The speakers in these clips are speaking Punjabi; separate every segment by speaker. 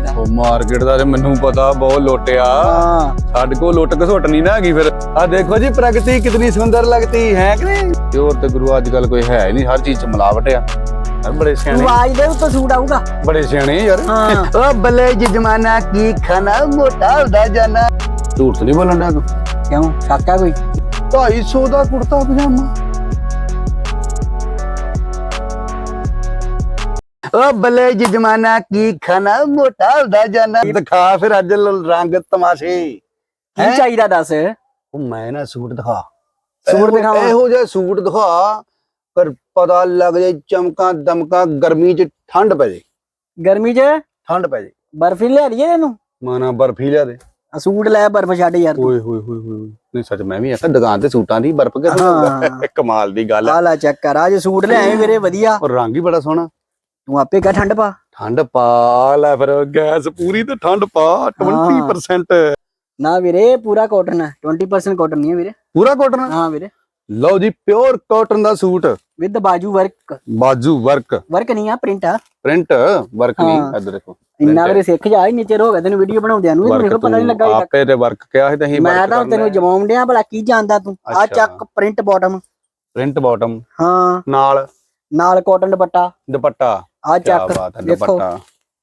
Speaker 1: ਉਹ ਮਾਰਕੀਟ ਦਾ ਤੇ ਮੈਨੂੰ ਪਤਾ ਬਹੁਤ ਲੋਟਿਆ।
Speaker 2: ਹਾਂ।
Speaker 1: ਸਾਡੇ ਕੋਲ ਲੁੱਟ ਘਸੁੱਟ ਨਹੀਂ ਨਾ ਹੈਗੀ ਫਿਰ। ਆ ਦੇਖੋ ਜੀ ਪ੍ਰਗਤੀ ਕਿਤਨੀ ਸੁੰਦਰ ਲੱਗਦੀ ਹੈ ਕਿ ਨਹੀਂ? ਪਿਓਰ ਤੇ ਗੁਰੂ ਅੱਜ ਕੱਲ ਕੋਈ ਹੈ ਹੀ ਨਹੀਂ ਹਰ ਚੀਜ਼ ਚ ਮਿਲਾਵਟ ਆ। ਯਾਰ ਬੜੇ ਸਿਆਣੇ।
Speaker 2: ਆਵਾਜ਼ ਦੇ ਉੱਤੇ ਸੂਟ ਆਊਗਾ।
Speaker 1: ਬੜੇ ਸਿਆਣੇ ਯਾਰ।
Speaker 2: ਹਾਂ।
Speaker 1: ਓ ਬੱਲੇ ਜਮਾਨਾ ਕੀ ਖਾਣਾ ਮੋਟਾ ਹੁੰਦਾ ਜਾਣਾ ਝੂਠ ਨਹੀਂ ਬੋਲਣ ਦਾ ਤੂੰ।
Speaker 2: ਕਿਉਂ? ਸ਼ੱਕ ਆ ਕੋਈ?
Speaker 1: 250 ਦਾ ਕੁੜਤਾ ਪਜਾਮਾ। ਓ ਬੱਲੇ ਜਮਾਨਾ ਕੀ ਖਾਣਾ ਮੋਟਾ ਹੁੰਦਾ ਜਾਣਾ ਦਿਖਾ ਫਿਰ ਅੱਜ ਲ- ਰੰਗ ਤਮਾਸ਼ੇ।
Speaker 2: ਕੀ? ਚਾਹੀਦਾ ਦੱਸ?
Speaker 1: ਉਹ ਮੈਂ ਨਾ ਸੂਟ ਦਿਖਾ।
Speaker 2: ਸੂਟ ਦਿਖਾਵਾਂ?
Speaker 1: ਇਹੋ ਜਿਹਾ ਸੂਟ ਦਿਖਾ ਪਰ ਪਤਾ ਲੱਗ ਜਾਏ ਚਮਕਾਂ ਦਮਕਾਂ ਗਰਮੀ ਚ ਠੰਡ ਪੈ ਜੇ।
Speaker 2: ਗਰਮੀ 'ਚ?
Speaker 1: ਠੰਡ ਪੈ ਜੇ।
Speaker 2: ਬਰਫੀ ਲਿਆ ਲਈਏ ਇਹਨੂੰ?
Speaker 1: ਮਾਨਾ ਬਰਫੀ ਲਿਆ ਦੇ।
Speaker 2: ਆ ਸੂਟ ਲੈ ਬਰਫ ਛੱਡ ਯਾਰ
Speaker 1: ਓਏ ਹੋਏ ਹੋਏ ਹੋਏ ਨਹੀਂ ਸੱਚ ਮੈਂ ਵੀ ਆਖਿਆ ਦੁਕਾਨ ਤੇ ਸੂਟਾਂ ਦੀ ਬਰਫ ਕੇ
Speaker 2: ਹਾਂ।
Speaker 1: ਕਮਾਲ ਦੀ ਗੱਲ ਆ।
Speaker 2: ਆ ਲੈ ਚੈੱਕ ਕਰ ਅੱਜ ਸੂਟ ਲਿਆਏ ਵੀਰੇ ਵਧੀਆ।
Speaker 1: ਔਰ ਰੰਗ ਹੀ ਬੜਾ ਸੋਹਣਾ।
Speaker 2: ਤੂੰ ਆਪੇ ਕਹ ਠੰਡ ਪਾ।
Speaker 1: ਠੰਡ ਪਾ ਲੈ ਫਿਰ ਗੈਸ ਪੂਰੀ ਤੇ ਠੰਡ ਪਾ 20%
Speaker 2: ਨਾ ਵੀਰੇ ਪੂਰਾ ਕਾਟਨ ਹੈ। 20% ਕਾਟਨ ਨਹੀਂ ਹੈ ਵੀਰੇ।
Speaker 1: ਪੂਰਾ ਕਾਟਨ
Speaker 2: ਹਾਂ ਵੀਰੇ।
Speaker 1: ਲਓ ਜੀ ਪਿਓਰ ਕਾਟਨ ਦਾ ਸੂਟ।
Speaker 2: ਵਿਦ ਬਾਜੂ ਵਰਕ
Speaker 1: ਬਾਜੂ ਵਰਕ
Speaker 2: ਵਰਕ ਨਹੀਂ ਆ ਪ੍ਰਿੰਟ ਆ।
Speaker 1: ਪ੍ਰਿੰਟ ਵਰਕ ਨਹੀਂ। ਇੱਧਰ ਦੇਖੋ।
Speaker 2: ਇੰਨਾ ਵੀਰੇ ਸਿੱਖ ਜਾ ਹੀ ਨੀਚੇ ਹੋ ਗਿਆ ਤੈਨੂੰ ਵੀਡੀਓ ਬਣਾਉਂਦਿਆਂ ਨੂੰ। ਮੈਨੂੰ ਪਤਾ ਨਹੀਂ ਲੱਗਾ
Speaker 1: ਆਪੇ ਤੇ ਵਰਕ ਕਿਹਾ ਸੀ ਤਾਂ ਅਸੀਂ
Speaker 2: ਮੈਂ ਤਾਂ ਤੈਨੂੰ ਜਮਾਉਣ ਡਿਆ ਭਲਾ ਕੀ ਜਾਣਦਾ ਤੂੰ? ਆ। ਚੱਕ ਪ੍ਰਿੰਟ ਬਾਟਮ
Speaker 1: ਪ੍ਰਿੰਟ ਬਾਟਮ
Speaker 2: ਹਾਂ।
Speaker 1: ਨਾਲ
Speaker 2: ਨਾਲ ਕਾਟਨ ਦੁਪੱਟਾ।
Speaker 1: ਦੁਪੱਟਾ।
Speaker 2: ਆ ਚੱਕ
Speaker 1: ਬਾਤ ਹੈ
Speaker 2: ਦੇਖੋ
Speaker 1: ਦੁਪੱਟਾ।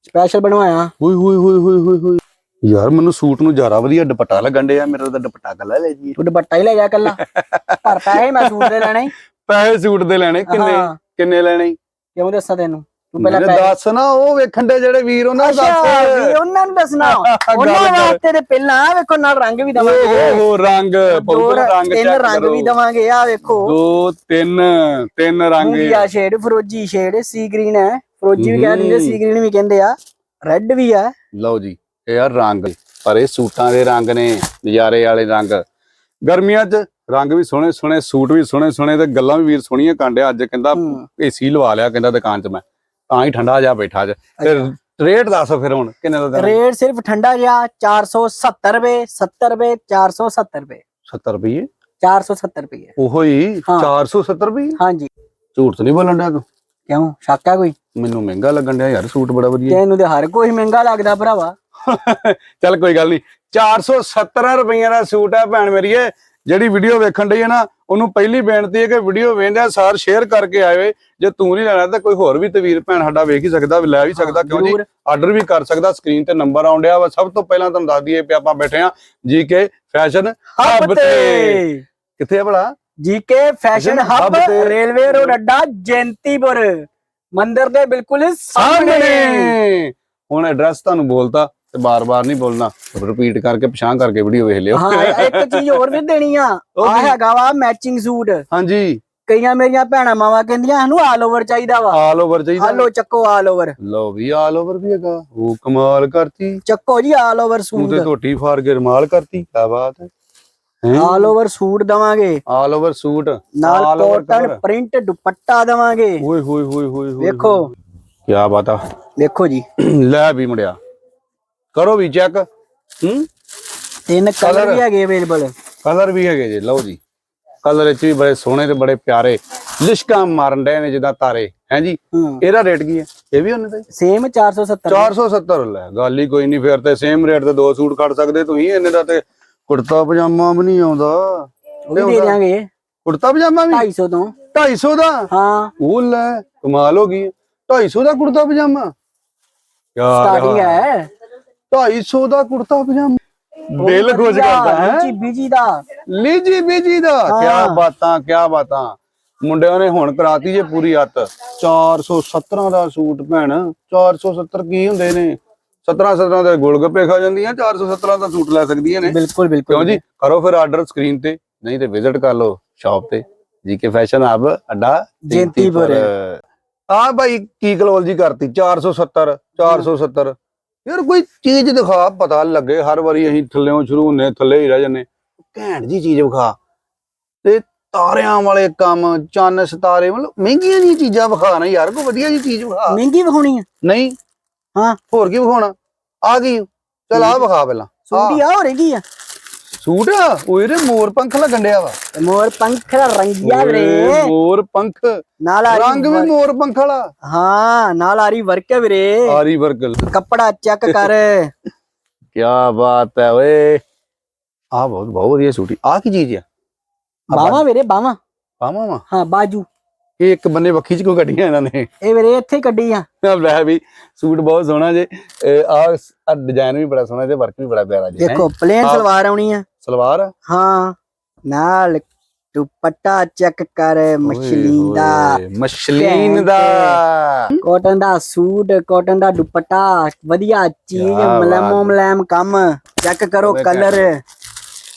Speaker 2: ਸਪੈਸ਼ਲ ਬਣਵਾਇਆ।
Speaker 1: ਹੋਏ ਹੋਏ ਹੋਏ ਹੋਏ ਹੋਏ ਹੋਏ ਯਾਰ ਮੈਨੂੰ ਸੂਟ ਨੂੰ ਜ਼ਿਆਦਾ ਵਧੀਆ ਦੁਪੱਟਾ ਲੱਗਣ ਡਿਆ ਮੇਰਾ ਤਾਂ ਦੁਪੱਟਾ ਕੱਲਾ ਲੈ ਜੀ।
Speaker 2: ਤੂੰ ਦੁਪੱਟਾ ਹੀ ਲੈ ਜਾ ਕੱਲਾ। ਪਰ ਪੈਸੇ ਮੈਂ ਸੂਟ ਦੇ ਲੈਣੇ।
Speaker 1: ਪੈਸੇ ਸੂਟ ਦੇ ਲੈਣੇ ਕਿੰਨੇ? ਕਿੰਨੇ ਲੈਣੇ?
Speaker 2: ਕਿਉਂ ਦੱਸਾਂ ਤੈਨੂੰ? ਤੂੰ ਪਹਿਲਾਂ
Speaker 1: ਦੱਸ ਨਾ ਉਹ ਵੇਖਣ ਦੇ ਜਿਹੜੇ ਵੀਰ ਉਹਨਾਂ ਨੂੰ
Speaker 2: ਅੱਛਾ ਵੀ
Speaker 1: ਦੱਸ
Speaker 2: ਉਹਨਾਂ ਨੂੰ ਦੱਸਣਾ ਉਹਨਾਂ। ਵਾਸਤੇ ਤੇ ਪਹਿਲਾਂ ਵੇਖੋ ਨਾਲ ਰੰਗ ਵੀ ਦਵਾਂਗੇ।
Speaker 1: ਓਹ ਰੰਗ ਪਊਗਾ ਰੰਗ
Speaker 2: ਤਿੰਨ ਰੰਗ ਵੀ। ਦਵਾਂਗੇ ਆ ਵੇਖੋ।
Speaker 1: ਦੋ ਤਿੰਨ ਤਿੰਨ ਰੰਗ।
Speaker 2: ਮੂੰਗੀਆ ਸ਼ੇਡ ਫਰੋਜੀ ਸ਼ੇਡ ਸੀ ਗ੍ਰੀਨ ਹੈ। ਫਰੋਜੀ ਵੀ ਕਹਿ ਦਿੰਦੇ
Speaker 1: ਹਮ।
Speaker 2: ਸੀ ਗ੍ਰੀਨ ਵੀ ਕਹਿੰਦੇ ਆ ਰੈੱਡ ਵੀ ਆ।
Speaker 1: ਲਓ ਜੀ ਇਹ ਆ ਰੰਗ ਪਰ ਇਹ ਸੂਟਾਂ ਦੇ ਰੰਗ ਨੇ ਨਜ਼ਾਰੇ ਵਾਲੇ ਰੰਗ। ਗਰਮੀਆਂ 'ਚ ਰੰਗ ਵੀ ਸੋਹਣੇ ਸੋਹਣੇ ਸੂਟ ਵੀ ਸੋਹਣੇ ਸੋਹਣੇ ਤੇ ਗੱਲਾਂ ਵੀ ਵੀਰ ਸੋਹਣੀਆਂ ਕਾਂਡਿਆ ਅੱਜ ਕਹਿੰਦਾ। ਏਸੀ ਲਵਾ ਲਿਆ ਕਹਿੰਦਾ ਦੁਕਾਨ 'ਚ ਮੈਂ ਤਾਂ ਹੀ ਠੰਡਾ ਜਾ ਬੈਠਾ ਅੱਜ। ਤੇ ਰੇਟ ਦੱਸ ਫਿਰ ਹੁਣ ਕਿੰਨੇ ਦਾ
Speaker 2: ਰੇਟ ਸਿਰਫ ਠੰਡਾ ਜਿਹਾ 470 ਰੁਪਏ 70 ਰੁਪਏ 470 ਰੁਪਏ।
Speaker 1: 70 ਰੁਪਏ
Speaker 2: 470 ਰੁਪਏ
Speaker 1: ਉਹੋ ਹੀ
Speaker 2: ਹਾਂ।
Speaker 1: 470 ਰੁਪਏ
Speaker 2: ਹਾਂਜੀ।
Speaker 1: ਝੂਠ ਤਾਂ ਨਹੀਂ ਬੋਲਣ ਤੂੰ?
Speaker 2: ਕਿਉਂ? ਸ਼ੱਕ ਆ ਕੋਈ?
Speaker 1: ਮੈਨੂੰ ਮਹਿੰਗਾ ਲੱਗਣ ਡਿਆ ਯਾਰ ਸੂਟ ਬੜਾ ਵਧੀਆ।
Speaker 2: ਤੈਨੂੰ ਤੇ ਹਰ ਕੋਈ ਮਹਿੰਗਾ ਲੱਗਦਾ ਭਰਾਵਾ।
Speaker 1: ਚੱਲ ਕੋਈ ਗੱਲ ਨਹੀਂ 470 ਰੁਪਈਆ ਦਾ ਸੂਟ ਹੈ ਭੈਣ ਮੇਰੀਏ ਜਿਹੜੀ ਵੀਡੀਓ ਵੇਖਣ ਡਈ ਹੈ ਨਾ ਉਹਨੂੰ ਪਹਿਲੀ ਬੇਨਤੀ ਹੈ ਕਿ ਵੀਡੀਓ ਵੇਖਦਿਆਂ ਸਾਰ ਸ਼ੇਅਰ ਕਰਕੇ ਆਵੇ ਜੇ ਤੂੰ ਨਹੀਂ ਲੈਣਾ ਤਾਂ ਕੋਈ ਹੋਰ ਵੀ ਤਵੀਰ ਭੈਣ ਸਾਡਾ ਵੇਖ ਹੀ ਸਕਦਾ ਲੈ ਵੀ ਸਕਦਾ ਕਿਉਂ ਜੀ। ਆਰਡਰ ਵੀ ਕਰ ਸਕਦਾ ਸਕਰੀਨ ਤੇ ਨੰਬਰ ਆਉਣ ਡਿਆ ਵਾ। ਸਭ ਤੋਂ ਪਹਿਲਾਂ ਤੁਹਾਨੂੰ ਦੱਸ ਦਈਏ ਕਿ ਆਪਾਂ ਬੈਠੇ ਆ ਜੀਕੇ ਫੈਸ਼ਨ ਹੱਬ ਤੇ। ਕਿੱਥੇ ਆ ਭਲਾ?
Speaker 2: GK fashion
Speaker 1: hub
Speaker 2: railway road ਅੱਡਾ ਜੈਂਤੀਪੁਰ। ਮੰਦਿਰ ਦੇ ਬਿਲਕੁਲ ਸਾਹਮਣੇ।
Speaker 1: ਹੁਣ ਐਡਰੈਸ ਤੁਹਾਨੂੰ ਬੋਲਤਾ ਤੇ ਬਾਰ-ਬਾਰ ਨਹੀਂ ਬੋਲਣਾ। ਰਿਪੀਟ ਕਰਕੇ ਪਛਾਣ ਕਰਕੇ ਵੀਡੀਓ ਵੇਖ ਲਿਓ।
Speaker 2: ਹਾਂ ਇੱਕ ਚੀਜ਼ ਹੋਰ ਵੀ ਦੇਣੀ ਆ। ਆ? ਹੈਗਾ ਵਾ ਮੈਚਿੰਗ ਸੂਟ
Speaker 1: ਹਾਂਜੀ।
Speaker 2: ਕਈਆਂ ਮੇਰੀਆਂ ਭੈਣਾਂ ਮਾਵਾਂ ਕਹਿੰਦੀਆਂ ਸਾਨੂੰ ਆਲ ਓਵਰ ਚਾਹੀਦਾ ਵਾ।
Speaker 1: ਆਲ ਓਵਰ ਚਾਹੀਦਾ।
Speaker 2: ਆਲੋ ਚੱਕੋ ਆਲ ਓਵਰ
Speaker 1: ਲਓ ਵੀ ਆਲ ਓਵਰ ਵੀ ਹੈਗਾ। ਉਹ ਕਮਾਲ ਕਰਤੀ।
Speaker 2: ਚੱਕੋ ਜੀ ਆਲ ਓਵਰ ਸੂਟ
Speaker 1: ਤੇ ਧੋਟੀ ਫਾਰ ਕੇ ਰਮਾਲ ਕਰਤੀ। ਕੀ ਬਾਤ ਹੈ।
Speaker 2: ਆਲ ਓਵਰ ਸੂਟ ਦਵਾਂਗੇ।
Speaker 1: All over suit.
Speaker 2: ਨਾਲ ਕਾਟਨ। ਪ੍ਰਿੰਟ ਦੁਪੱਟਾ ਦਵਾਂਗੇ।
Speaker 1: ਓਏ ਹੋਏ ਹੋਏ ਹੋਏ
Speaker 2: ਵੇਖੋ।
Speaker 1: ਕੀ ਬਾਤ ਆ।
Speaker 2: ਵੇਖੋ ਜੀ।
Speaker 1: ਲੈ ਵੀ ਮੁੰਡਿਆ। ਕਰੋ ਵੀ ਚੈੱਕ ਹੂੰ?
Speaker 2: ਤਿੰਨ ਕਲਰ? ਵੀ ਹੈਗੇ ਅਵੇਲੇਬਲ
Speaker 1: ਕਲਰ ਵੀ ਹੈਗੇ ਜੀ ਲਓ ਜੀ। ਕਲਰ ਵਿੱਚ ਵੀ ਬੜੇ ਸੋਹਣੇ ਤੇ ਬੜੇ ਪਿਆਰੇ ਲਿਸ਼ਕਾਂ ਮਾਰਨ ਡਏ ਨੇ ਜਿੱਦਾਂ ਤਾਰੇ। ਹੈ ਜੀ? ਇਹਦਾ ਰੇਟ ਕੀ ਹੈ? ਇਹ ਵੀ ਉਹਨੇ ਦਾ?
Speaker 2: ਸੇਮ 470
Speaker 1: 470 ਲੈ ਗੱਲ ਹੀ ਕੋਈ ਨਹੀਂ ਫਿਰ ਤੇ ਸੇਮ ਰੇਟ ਤੇ ਦੋ ਸੂਟ ਕੱਢ ਸਕਦੇ ਤੁਸੀਂ ਇਹਨੇ ਦਾ ਤੇ ਕੁੜਤਾ ਪਜਾਮਾ ਵੀ ਨਹੀਂ ਆਉਂਦਾ।
Speaker 2: ਉਹ ਵੀ ਦੇ ਦਿਆਂਗੇ।
Speaker 1: ਕੁੜਤਾ ਪਜਾਮਾ ਵੀ?
Speaker 2: 250 ਤੋਂ।
Speaker 1: 250 ਦਾ?
Speaker 2: ਹਾਂ।
Speaker 1: ਉਹ ਲੈ ਕਮਾਲ ਹੋ ਗਈ। 250 ਦਾ ਕੁੜਤਾ ਪਜਾਮਾ?
Speaker 2: ਸਟਾਰਟਿੰਗ ਹੈ।
Speaker 1: 250 ਦਾ ਕੁੜਤਾ ਪਜਾਮਾ? ਦਿਲ ਖੁਸ਼ ਕਰਦਾ ਹੈ?
Speaker 2: ਜੀ ਬੀਜੀ ਦਾ।
Speaker 1: ਲੀਜੀ ਬੀਜੀ ਦਾ। ਕੀ ਬਾਤਾਂ ਕੀ ਬਾਤਾਂ। ਮੁੰਡਿਆਂ ਨੇ ਹੁਣ ਕਰਾਤੀ ਜੇ ਪੂਰੀ ਹੱਤ 417 ਦਾ ਸੂਟ ਭੈਣ। 470 ਕੀ ਹੁੰਦੇ ਨੇ? 17 17 ਦੇ ਗੋਲਗੱਪੇ ਖਾ ਜਾਂਦੀਆਂ 417 ਦਾ ਸੂਟ ਲੈ ਸਕਦੀਆਂ ਨੇ।
Speaker 2: ਬਿਲਕੁਲ ਬਿਲਕੁਲ
Speaker 1: ਕਿਉਂ ਜੀ? ਕਰੋ ਫਿਰ ਆਰਡਰ ਸਕਰੀਨ ਤੇ ਨਹੀਂ ਤੇ ਵਿਜ਼ਿਟ ਕਰ ਲਓ ਸ਼ਾਪ ਤੇ। ਜੀਕੇ ਫੈਸ਼ਨ ਹੱਬ ਅੱਡਾ
Speaker 2: ਜੈਂਤੀਪੁਰ।
Speaker 1: ਆ ਭਾਈ ਕੀ ਕਲੋਲ ਜੀ ਕਰਤੀ? 470 470 ਯਾਰ ਕੋਈ ਚੀਜ਼ ਦਿਖਾ ਪਤਾ ਲੱਗੇ ਹਰ ਵਾਰੀ ਅਸੀਂ ਥੱਲੇੋਂ ਸ਼ੁਰੂ ਹੁੰਨੇ ਥੱਲੇ ਹੀ ਰਹਿ ਜੰਨੇ ਘੈਂਟ ਜੀ ਚੀਜ਼ ਵਿਖਾ। ਤੇ ਤਾਰਿਆਂ ਵਾਲੇ ਕੰਮ ਚੰਨ ਸਿਤਾਰੇ ਮਤਲਬ ਮਹਿੰਗੀਆਂ ਜੀ ਚੀਜ਼ਾਂ ਵਿਖਾ ਨਾ ਯਾਰ ਕੋਈ ਵਧੀਆ ਜੀ ਚੀਜ਼ ਵਿਖਾ।
Speaker 2: ਮਹਿੰਗੀ ਵਿਖਾਉਣੀ ਆ?
Speaker 1: ਨਹੀਂ
Speaker 2: ਹਾਂ।
Speaker 1: ਹੋਰ ਕੀ ਵਿਖਾਉਣਾ ਆ ਗਈ। ਚਲ ਆ ਵਿਖਾ ਪਹਿਲਾਂ।
Speaker 2: ਸੂਟ ਹੀ ਆ ਹੋਰ ਕੀ ਆ?
Speaker 1: ਸੂਟ? ਉਹ ਇਹਦੇ ਮੋਰ ਪੰਖ ਲੱਗਣ ਡਿਆ ਵਾ।
Speaker 2: ਤੇ ਮੋਰ ਪੰਖ ਦਾ ਰੰਗਿਆ
Speaker 1: ਓਏ,
Speaker 2: ਵੀਰੇ।
Speaker 1: ਮੋਰ ਪੰਖ।
Speaker 2: ਨਾਲ ਆ
Speaker 1: ਰੰਗ ਵੀ ਮੋਰ ਪੰਖ ਵਾਲਾ।
Speaker 2: ਹਾਂ ਨਾਲ ਆ ਰਹੀ ਵਰਕ ਹੈ ਵੀਰੇ।
Speaker 1: ਆਰੀ ਵਰਗਲ
Speaker 2: ਕੱਪੜਾ ਚੈੱਕ ਕਰ।
Speaker 1: ਕੀ ਬਾਤ ਹੈ ਓਏ। ਆ ਬਹੁਤ ਬਹੁਤ ਵਧੀਆ ਸੂਟ ਆ ਕੀ ਚੀਜ਼ ਆ?
Speaker 2: ਬਾਵਾ ਵੀਰੇ ਬਾਵਾ
Speaker 1: ਪਾਵਾਂ ਵਾ?
Speaker 2: ਹਾਂ ਬਾਜੂ।
Speaker 1: ਇਹ ਇੱਕ ਬੰਨੇ ਵੱਖੀ ਚ ਕਿਉਂ ਕੱਢੀਆਂ ਇਹਨਾਂ ਨੇ?
Speaker 2: ਇਹ ਵੀਰੇ ਇੱਥੇ ਹੀ ਕੱਢੀ ਆ।
Speaker 1: ਲੈ ਵੀ ਸੂਟ ਬਹੁਤ ਸੋਹਣਾ ਜੇ। ਆ ਡਿਜ਼ਾਈਨ ਵੀ ਬੜਾ ਸੋਹਣਾ ਤੇ ਵਰਕ ਵੀ ਬੜਾ ਪਿਆਰਾ ਜੀ
Speaker 2: ਦੇਖੋ ਪਲੇਨ। ਸਲਵਾਰ ਆਉਣੀ ਆ।
Speaker 1: ਸਲਵਾਰ?
Speaker 2: ਹਾਂ ਨਾਲ ਦੁਪੱਟਾ ਚੈੱਕ ਕਰ ਮਛਲੀ
Speaker 1: ਓਏ
Speaker 2: ਦਾ।
Speaker 1: ਮਛਲੀਨ ਦਾ।
Speaker 2: ਕਾਟਨ ਦਾ ਸੂਟ ਕਾਟਨ ਦਾ ਦੁਪੱਟਾ ਵਧੀਆ ਚੀਜ਼ ਮਲਮੋ। ਮਲਮ ਕੰਮ। ਚੈੱਕ ਕਰੋ ਕਲਰ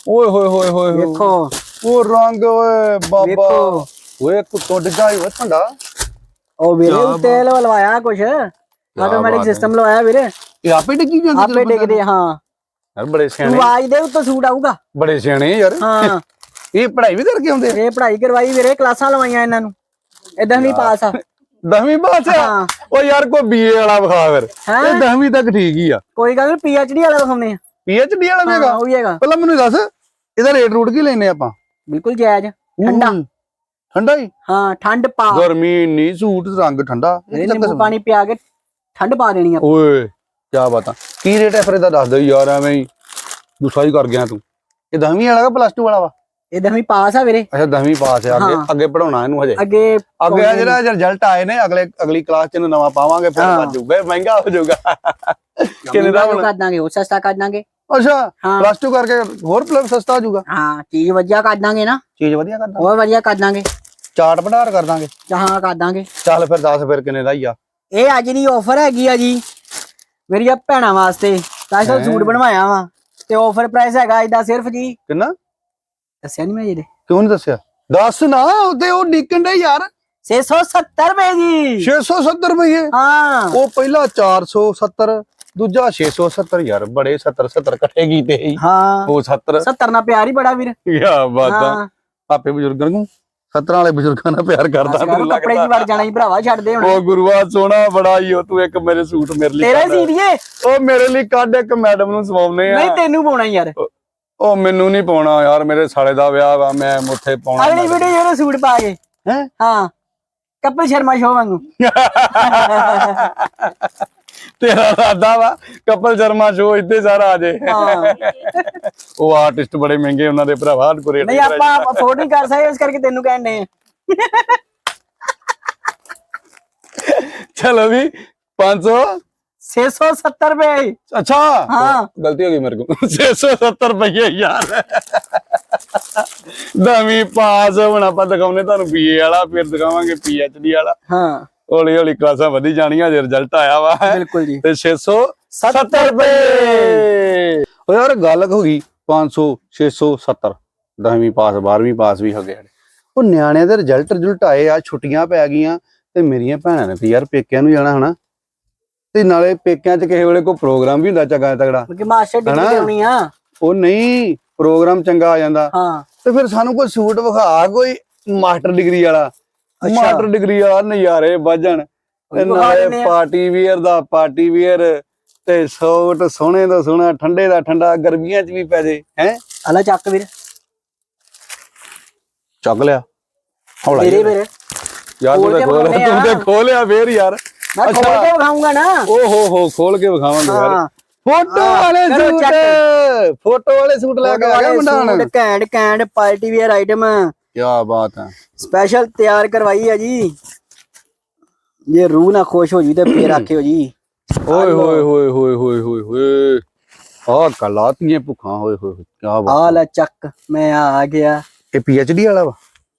Speaker 1: ਓਏ ਹੋਏ ਹੋਏ ਹੋਏ।
Speaker 2: ਵੇਖੋ
Speaker 1: ਉਹ ਰੰਗ ਓਏ ਬਾਬਾ। ਓਏ ਕੁੱਤੋਂ ਡਿੱਗਾ ਹੀ ਓਏ ਠੰਡਾ
Speaker 2: ਉਹ ਵੀਰੇ ਤੇਲ ਲਵਾਇਆ ਕੁਛ? ਆਟੋਮੈਟਿਕ। ਸਿਸਟਮ ਲਵਾਇਆ ਵੀਰੇ।
Speaker 1: ਇਹ ਆਪੇ ਡਿੱਗੀ ਜਾਂਦੀ
Speaker 2: ਆਪੇ ਡਿੱਗਦੇ ਹਾਂ।
Speaker 1: ਯਾਰ ਬੜੇ
Speaker 2: ਤੂੰ
Speaker 1: ਸਿਆਣੇ
Speaker 2: ਆਵਾਜ਼ ਦੇ ਉੱਤੋਂ ਸੂਟ ਆਊਗਾ।
Speaker 1: ਬੜੇ ਸਿਆਣੇ ਯਾਰ।
Speaker 2: ਹਾਂ।
Speaker 1: ਇਹ ਪੜ੍ਹਾਈ ਵੀ ਕਰਕੇ ਆਉਂਦੇ
Speaker 2: ਇਹ ਪੜ੍ਹਾਈ ਕਰਵਾਈ ਵੀਰੇ ਕਲਾਸਾਂ ਲਵਾਈਆਂ ਇਹਨਾਂ ਨੂੰ। ਇਦਾਂ ਨਹੀਂ ਪਾਸ ਆ।
Speaker 1: ਦਸਵੀਂ ਪਾਸ ਆ?
Speaker 2: ਹਾਂ।
Speaker 1: ਓ ਯਾਰ ਕੋਈ ਬੀਏ ਵਾਲਾ ਵਿਖਾ ਫਿਰ? ਇਹ ਦਸਵੀਂ ਤੱਕ ਠੀਕ ਹੀ ਆ।
Speaker 2: ਕੋਈ ਗੱਲ ਨਹੀਂ ਪੀਐਚਡੀ ਵਾਲਾ ਦਿਖਾਉਂਦੇ ਆ।
Speaker 1: ਪੀਐਚਡੀ ਵਾਲਾ
Speaker 2: ਹਾਂ
Speaker 1: ਵੇਗਾ
Speaker 2: ਉਹ ਹੈਗਾ।
Speaker 1: ਪਹਿਲਾਂ ਮੈਨੂੰ ਦੱਸ ਇਹਦਾ ਰੇਟ ਰੂਟ ਕੀ ਲੈਨੇ ਆਪਾਂ?
Speaker 2: ਬਿਲਕੁਲ ਜਾਇਜ਼। ਠੰਡਾ।
Speaker 1: ਠੰਡਾ ਹੀ?
Speaker 2: ਹਾਂ ਠੰਡ ਪਾ।
Speaker 1: ਗਰਮੀ ਨਹੀਂ ਸੂਟ ਰੰਗ ਠੰਡਾ। ਇਹ
Speaker 2: ਨਿੰਬੂ ਪਾਣੀ ਪਿਆ ਕੇ ਠੰਡ ਪਾ ਦੇਣੀ ਆ।
Speaker 1: ਓਏ ਕੀ ਬਾਤਾਂ ਕੀ ਰੇਟ ਹੈ ਫਿਰ ਇਹਦਾ? ਦੱਸ ਦੇ ਯਾਰ ਐਵੇਂ ਹੀ। ਗੁੱਸਾ ਹੀ ਕਰ ਗਿਆ ਤੂੰ। ਇਹ ਦਸਵੀਂ ਵਾਲਾ ਕਿ ਪਲੱਸ 2 ਵਾਲਾ ਵਾ?
Speaker 2: ਇਹ ਦਸਵੀਂ ਪਾਸ ਆ ਵੀਰੇ।
Speaker 1: ਅੱਛਾ ਦਸਵੀਂ ਪਾਸ ਹੈ ਅੱਗੇ। ਅੱਗੇ ਪੜਾਉਣਾ ਇਹਨੂੰ ਹਜੇ।
Speaker 2: ਅੱਗੇ
Speaker 1: ਅੱਗੇ ਆ ਜਿਹੜਾ ਰਿਜ਼ਲਟ ਆਏ ਨੇ ਅਗਲੇ ਅਗਲੀ ਕਲਾਸ ਚ ਇਹਨੂੰ ਨਵਾਂ ਪਾਵਾਂਗੇ ਫਿਰ। ਵੱਧ ਜਾਊਗਾ। ਮਹਿੰਗਾ ਹੋ ਜਾਊਗਾ। ਕਿੰਨੇ ਦਾ
Speaker 2: ਕਰ ਦਾਂਗੇ ਉਹ ਸਸਤਾ ਕਰ ਦਾਂਗੇ
Speaker 1: ਅੱਛਾ ਪਲੱਸ 2 ਕਰਕੇ ਹੋਰ ਪਲੱਸ ਸਸਤਾ ਹੋ ਜਾਊਗਾ।
Speaker 2: ਹਾਂ ਚੀਜ਼ ਵਧੀਆ ਕਰ ਦਾਂਗੇ ਨਾ।
Speaker 1: ਚੀਜ਼ ਵਧੀਆ ਕਰਦਾ
Speaker 2: ਹੋਰ ਵਧੀਆ ਕਰ ਦਾਂਗੇ
Speaker 1: ਚਾਟ ਭੰਡਾਰ ਕਰ ਦਾਂਗੇ।
Speaker 2: ਜਹਾਂ ਕਰ ਦਾਂਗੇ।
Speaker 1: ਚੱਲ ਫਿਰ ਦੱਸ ਫਿਰ ਕਿੰਨੇ ਦਾ ਹੀ ਆ।
Speaker 2: ਇਹ ਅੱਜ ਦੀ ਆਫਰ ਹੈਗੀ ਆ ਜੀ ਮੇਰੀਆਂ ਭੈਣਾਂ ਵਾਸਤੇ। ਸਪੈਸ਼ਲ
Speaker 1: ਹੈਂ?
Speaker 2: ਸੂਟ ਬਣਵਾਇਆ ਵਾ ਤੇ ਆਫਰ ਪ੍ਰਾਈਸ ਹੈਗਾ ਇਹਦਾ ਸਿਰਫ ਜੀ।
Speaker 1: ਕਿੰਨਾ?
Speaker 2: ਦੱਸਿਆ ਨਹੀਂ ਮੈਂ ਜੀ
Speaker 1: ਕਿਉਂ ਨਹੀਂ ਦੱਸਿਆ? ਦੱਸ ਨਾ ਉਹਦੇ ਉਹ ਡਿੱਕਣ ਦੇ ਯਾਰ।
Speaker 2: 670 ਰੁਪਏ ਜੀ।
Speaker 1: 670 ਰੁਪਏ
Speaker 2: ਹਾਂ
Speaker 1: ਉਹ ਪਹਿਲਾ 470 ਦੂਜਾ 670 ਯਾਰ ਬੜੇ 70 70 ਇਕੱਠੇ ਕੀਤੇ ਸੀ।
Speaker 2: ਹਾਂ।
Speaker 1: ਉਹ 70
Speaker 2: 70 ਨਾਲ ਪਿਆਰ ਹੀ ਬੜਾ ਵੀਰ।
Speaker 1: ਕੀ ਬਾਤਾਂ
Speaker 2: ਹਾਂ।
Speaker 1: ਆਪੇ ਬਜ਼ੁਰਗਾਂ ਨੂੰ। 70 ਵਾਲੇ ਬਜ਼ੁਰਗਾਂ ਨਾਲ ਪਿਆਰ ਕਰਦਾ ਮੈਨੂੰ
Speaker 2: ਕੱਪੜੇ ਦੀ ਵੜ ਜਾਣਾ ਹੀ ਭਰਾਵਾ ਛੱਡ ਦੇ ਹੁਣ।
Speaker 1: ਉਹ ਗੁਰੂਆ ਸੋਹਣਾ ਬੜਾ ਹੀ ਉਹ ਤੂੰ ਇੱਕ ਮੇਰੇ ਸੂਟ ਮੇਰੇ ਲਈ
Speaker 2: ਤੇਰਾ
Speaker 1: ਕੱਢ।
Speaker 2: ਸੀ ਦੀਏ
Speaker 1: ਉਹ ਮੇਰੇ ਲਈ ਕੱਢ ਇੱਕ ਮੈਡਮ ਨੂੰ ਸਵਾਉਨੇ ਆ।
Speaker 2: ਨਹੀਂ ਤੈਨੂੰ ਪਾਉਣਾ ਯਾਰ।
Speaker 1: ਉਹ ਮੈਨੂੰ ਨਹੀਂ ਪਾਉਣਾ ਯਾਰ ਮੇਰੇ ਸਾਲੇ ਦਾ ਵਿਆਹ ਵਾ ਮੈਂ ਉੱਥੇ ਪਾਉਣਾ
Speaker 2: ਅਗਲੀ ਵੀਡੀਓ ਜਿਹੜੇ ਸੂਟ ਪਾ ਕੇ।
Speaker 1: ਹੈਂ?
Speaker 2: ਹਾਂ ਕਪਿਲ ਸ਼ਰਮਾ ਸ਼ੋਅ ਵਾਂਗੂ।
Speaker 1: ਤੇਰਾ ਰਾਦਾ ਵਾ ਕਪਲ ਸ਼ਰਮਾ ਸ਼ੋ ਇੱਥੇ ਸਾਰਾ ਆ ਜੇ। ਉਹ ਆਰਟਿਸਟ ਬੜੇ ਮਹਿੰਗੇ ਉਹਨਾਂ ਦੇ ਭਰਾਵਾ ਕੋ ਰੇਟ
Speaker 2: ਨਹੀਂ ਆਪਾਂ ਅਫੋਰਡ ਨਹੀਂ ਕਰ ਸਕਦੇ ਇਸ ਕਰਕੇ ਤੈਨੂੰ ਕਹਿੰਦੇ ਆ
Speaker 1: ਚਲੋ ਵੀ 500
Speaker 2: 670 ਰੁਪਏ
Speaker 1: ਅੱਛਾ।
Speaker 2: ਹਾਂ।
Speaker 1: ਗਲਤੀ ਹੋ ਗਈ ਮੇਰੇ ਕੋ 670 ਰੁਪਏ ਯਾਰ। ਦਵੀਂ ਪਾਸ ਹੁਣ ਆਪਾਂ ਦਿਖਾਉਨੇ ਤੁਹਾਨੂੰ ਬੀਏ ਵਾਲਾ ਫਿਰ ਦਿਖਾਵਾਂਗੇ ਪੀਐਚਡੀ ਵਾਲਾ।
Speaker 2: ਹਾਂ।
Speaker 1: ਹੌਲੀ ਹੌਲੀ ਕਲਾਸਾਂ ਵਧੀ ਜਾਣੀਆਂ ਜੇ ਰਿਜ਼ਲਟ ਆਇਆ ਵਾ।
Speaker 2: ਬਿਲਕੁਲ ਜੀ।
Speaker 1: ਤੇ 670 ਰੁਪਏ। ਓ ਯਾਰ ਗੱਲ ਹੋ ਗਈ 500 670 ਦਸਵੀਂ ਪਾਸ 12ਵੀਂ ਪਾਸ ਵੀ ਹੋ ਗਏ ਉਹ ਨਿਆਣਿਆਂ ਦੇ ਰਿਜ਼ਲਟ ਰਿਜ਼ਲਟ ਆਏ ਆ ਛੁੱਟੀਆਂ ਪੈ ਗਈਆਂ ਤੇ ਮੇਰੀਆਂ ਭੈਣਾਂ ਨੇ ਤੇ ਯਾਰ ਪੇਕਿਆਂ ਨੂੰ ਜਾਣਾ ਹਨਾ। ਤੇ ਨਾਲੇ ਪੇਕਿਆਂ 'ਚ ਕਿਸੇ ਵੇਲੇ ਕੋਈ ਪ੍ਰੋਗਰਾਮ ਵੀ ਹੁੰਦਾ ਚੰਗਾ ਤਗੜਾ
Speaker 2: ਕਿਉਂਕਿ ਮਾਸਟਰ ਡਿਗਰੀ? ਹੋਣੀ ਆ।
Speaker 1: ਉਹ ਨਹੀਂ ਪ੍ਰੋਗਰਾਮ ਚੰਗਾ ਆ ਜਾਂਦਾ।
Speaker 2: ਹਾਂ।
Speaker 1: ਤੇ ਫਿਰ ਸਾਨੂੰ ਕੋਈ ਸੂਟ ਵਿਖਾ ਕੋਈ ਮਾਸਟਰ ਡਿਗਰੀ ਵਾਲਾ। ਮਾਸਟਰ ਡਿਗਰੀ ਵਾਲਾ ਨਜ਼ਾਰੇ ਵੱਜਣ ਤੇ ਨਾਲੇ। ਪਾਰਟੀ ਵੀਅਰ ਦਾ ਪਾਰਟੀ ਵੀਅਰ ਤੇ ਸੂਟ ਸੋਹਣੇ ਦਾ ਸੋਹਣਾ ਠੰਡੇ ਦਾ ਠੰਡਾ ਗਰਮੀਆਂ 'ਚ ਵੀ ਪੈ ਜੇ ਹੈ?
Speaker 2: ਅਲਾ ਚੱਕ ਵੀਰ।
Speaker 1: ਚੱਕ ਲਿਆ। ਹੌਲਾ ਜਿਹਾ।
Speaker 2: ਵੀਰ।
Speaker 1: ਯਾਰ ਤੂੰ ਤੇ ਖੋਲ। ਖੋਲਿਆ ਫੇਰ ਯਾਰ।
Speaker 2: ਮੈਂ ਖੋਲ। ਕੇ ਵਿਖਾਉਂਗਾ ਨਾ।
Speaker 1: ਓ ਹੋ ਹੋ ਖੋਲ ਕੇ ਵਿਖਾਵਾਂਗੇ ਯਾਰ। ਫੋਟੋ ਵਾਲੇ ਸੂਟ। ਫੋਟੋ ਵਾਲੇ ਸੂਟ ਲੈ ਕੇ ਆ ਗਿਆ ਮੁੰਡਾ ਹੁਣ
Speaker 2: ਸੂਟ ਘੈਂਟ ਘੈਂਟ ਪਾਰਟੀ ਵੇਅਰ ਆਈਟਮ
Speaker 1: ਕੀ ਬਾਤ ਹੈ।
Speaker 2: ਸਪੈਸ਼ਲ ਤਿਆਰ ਕਰਵਾਈ ਹੈ ਜੀ। ਜੇ ਰੂਹ ਨਾ ਖੁਸ਼ ਹੋ ਜੀ ਤੇ ਫੇਰ ਆਖਿਓ ਜੀ।
Speaker 1: ਓਏ ਹੋਏ ਹੋਏ ਹੋਏ ਹੋਏ ਹੋਏ ਹੋਏ। ਆ ਕਲਾਤੀਆਂ ਭੁੱਖਾਂ ਹੋਏ ਹੋਏ ਕੀ ਬਾਤ
Speaker 2: ਆ ਲੈ ਚੱਕ ਮੈਂ ਆ ਗਿਆ।
Speaker 1: ਇਹ ਪੀਐਚਡੀ ਵਾਲਾ ਵਾ?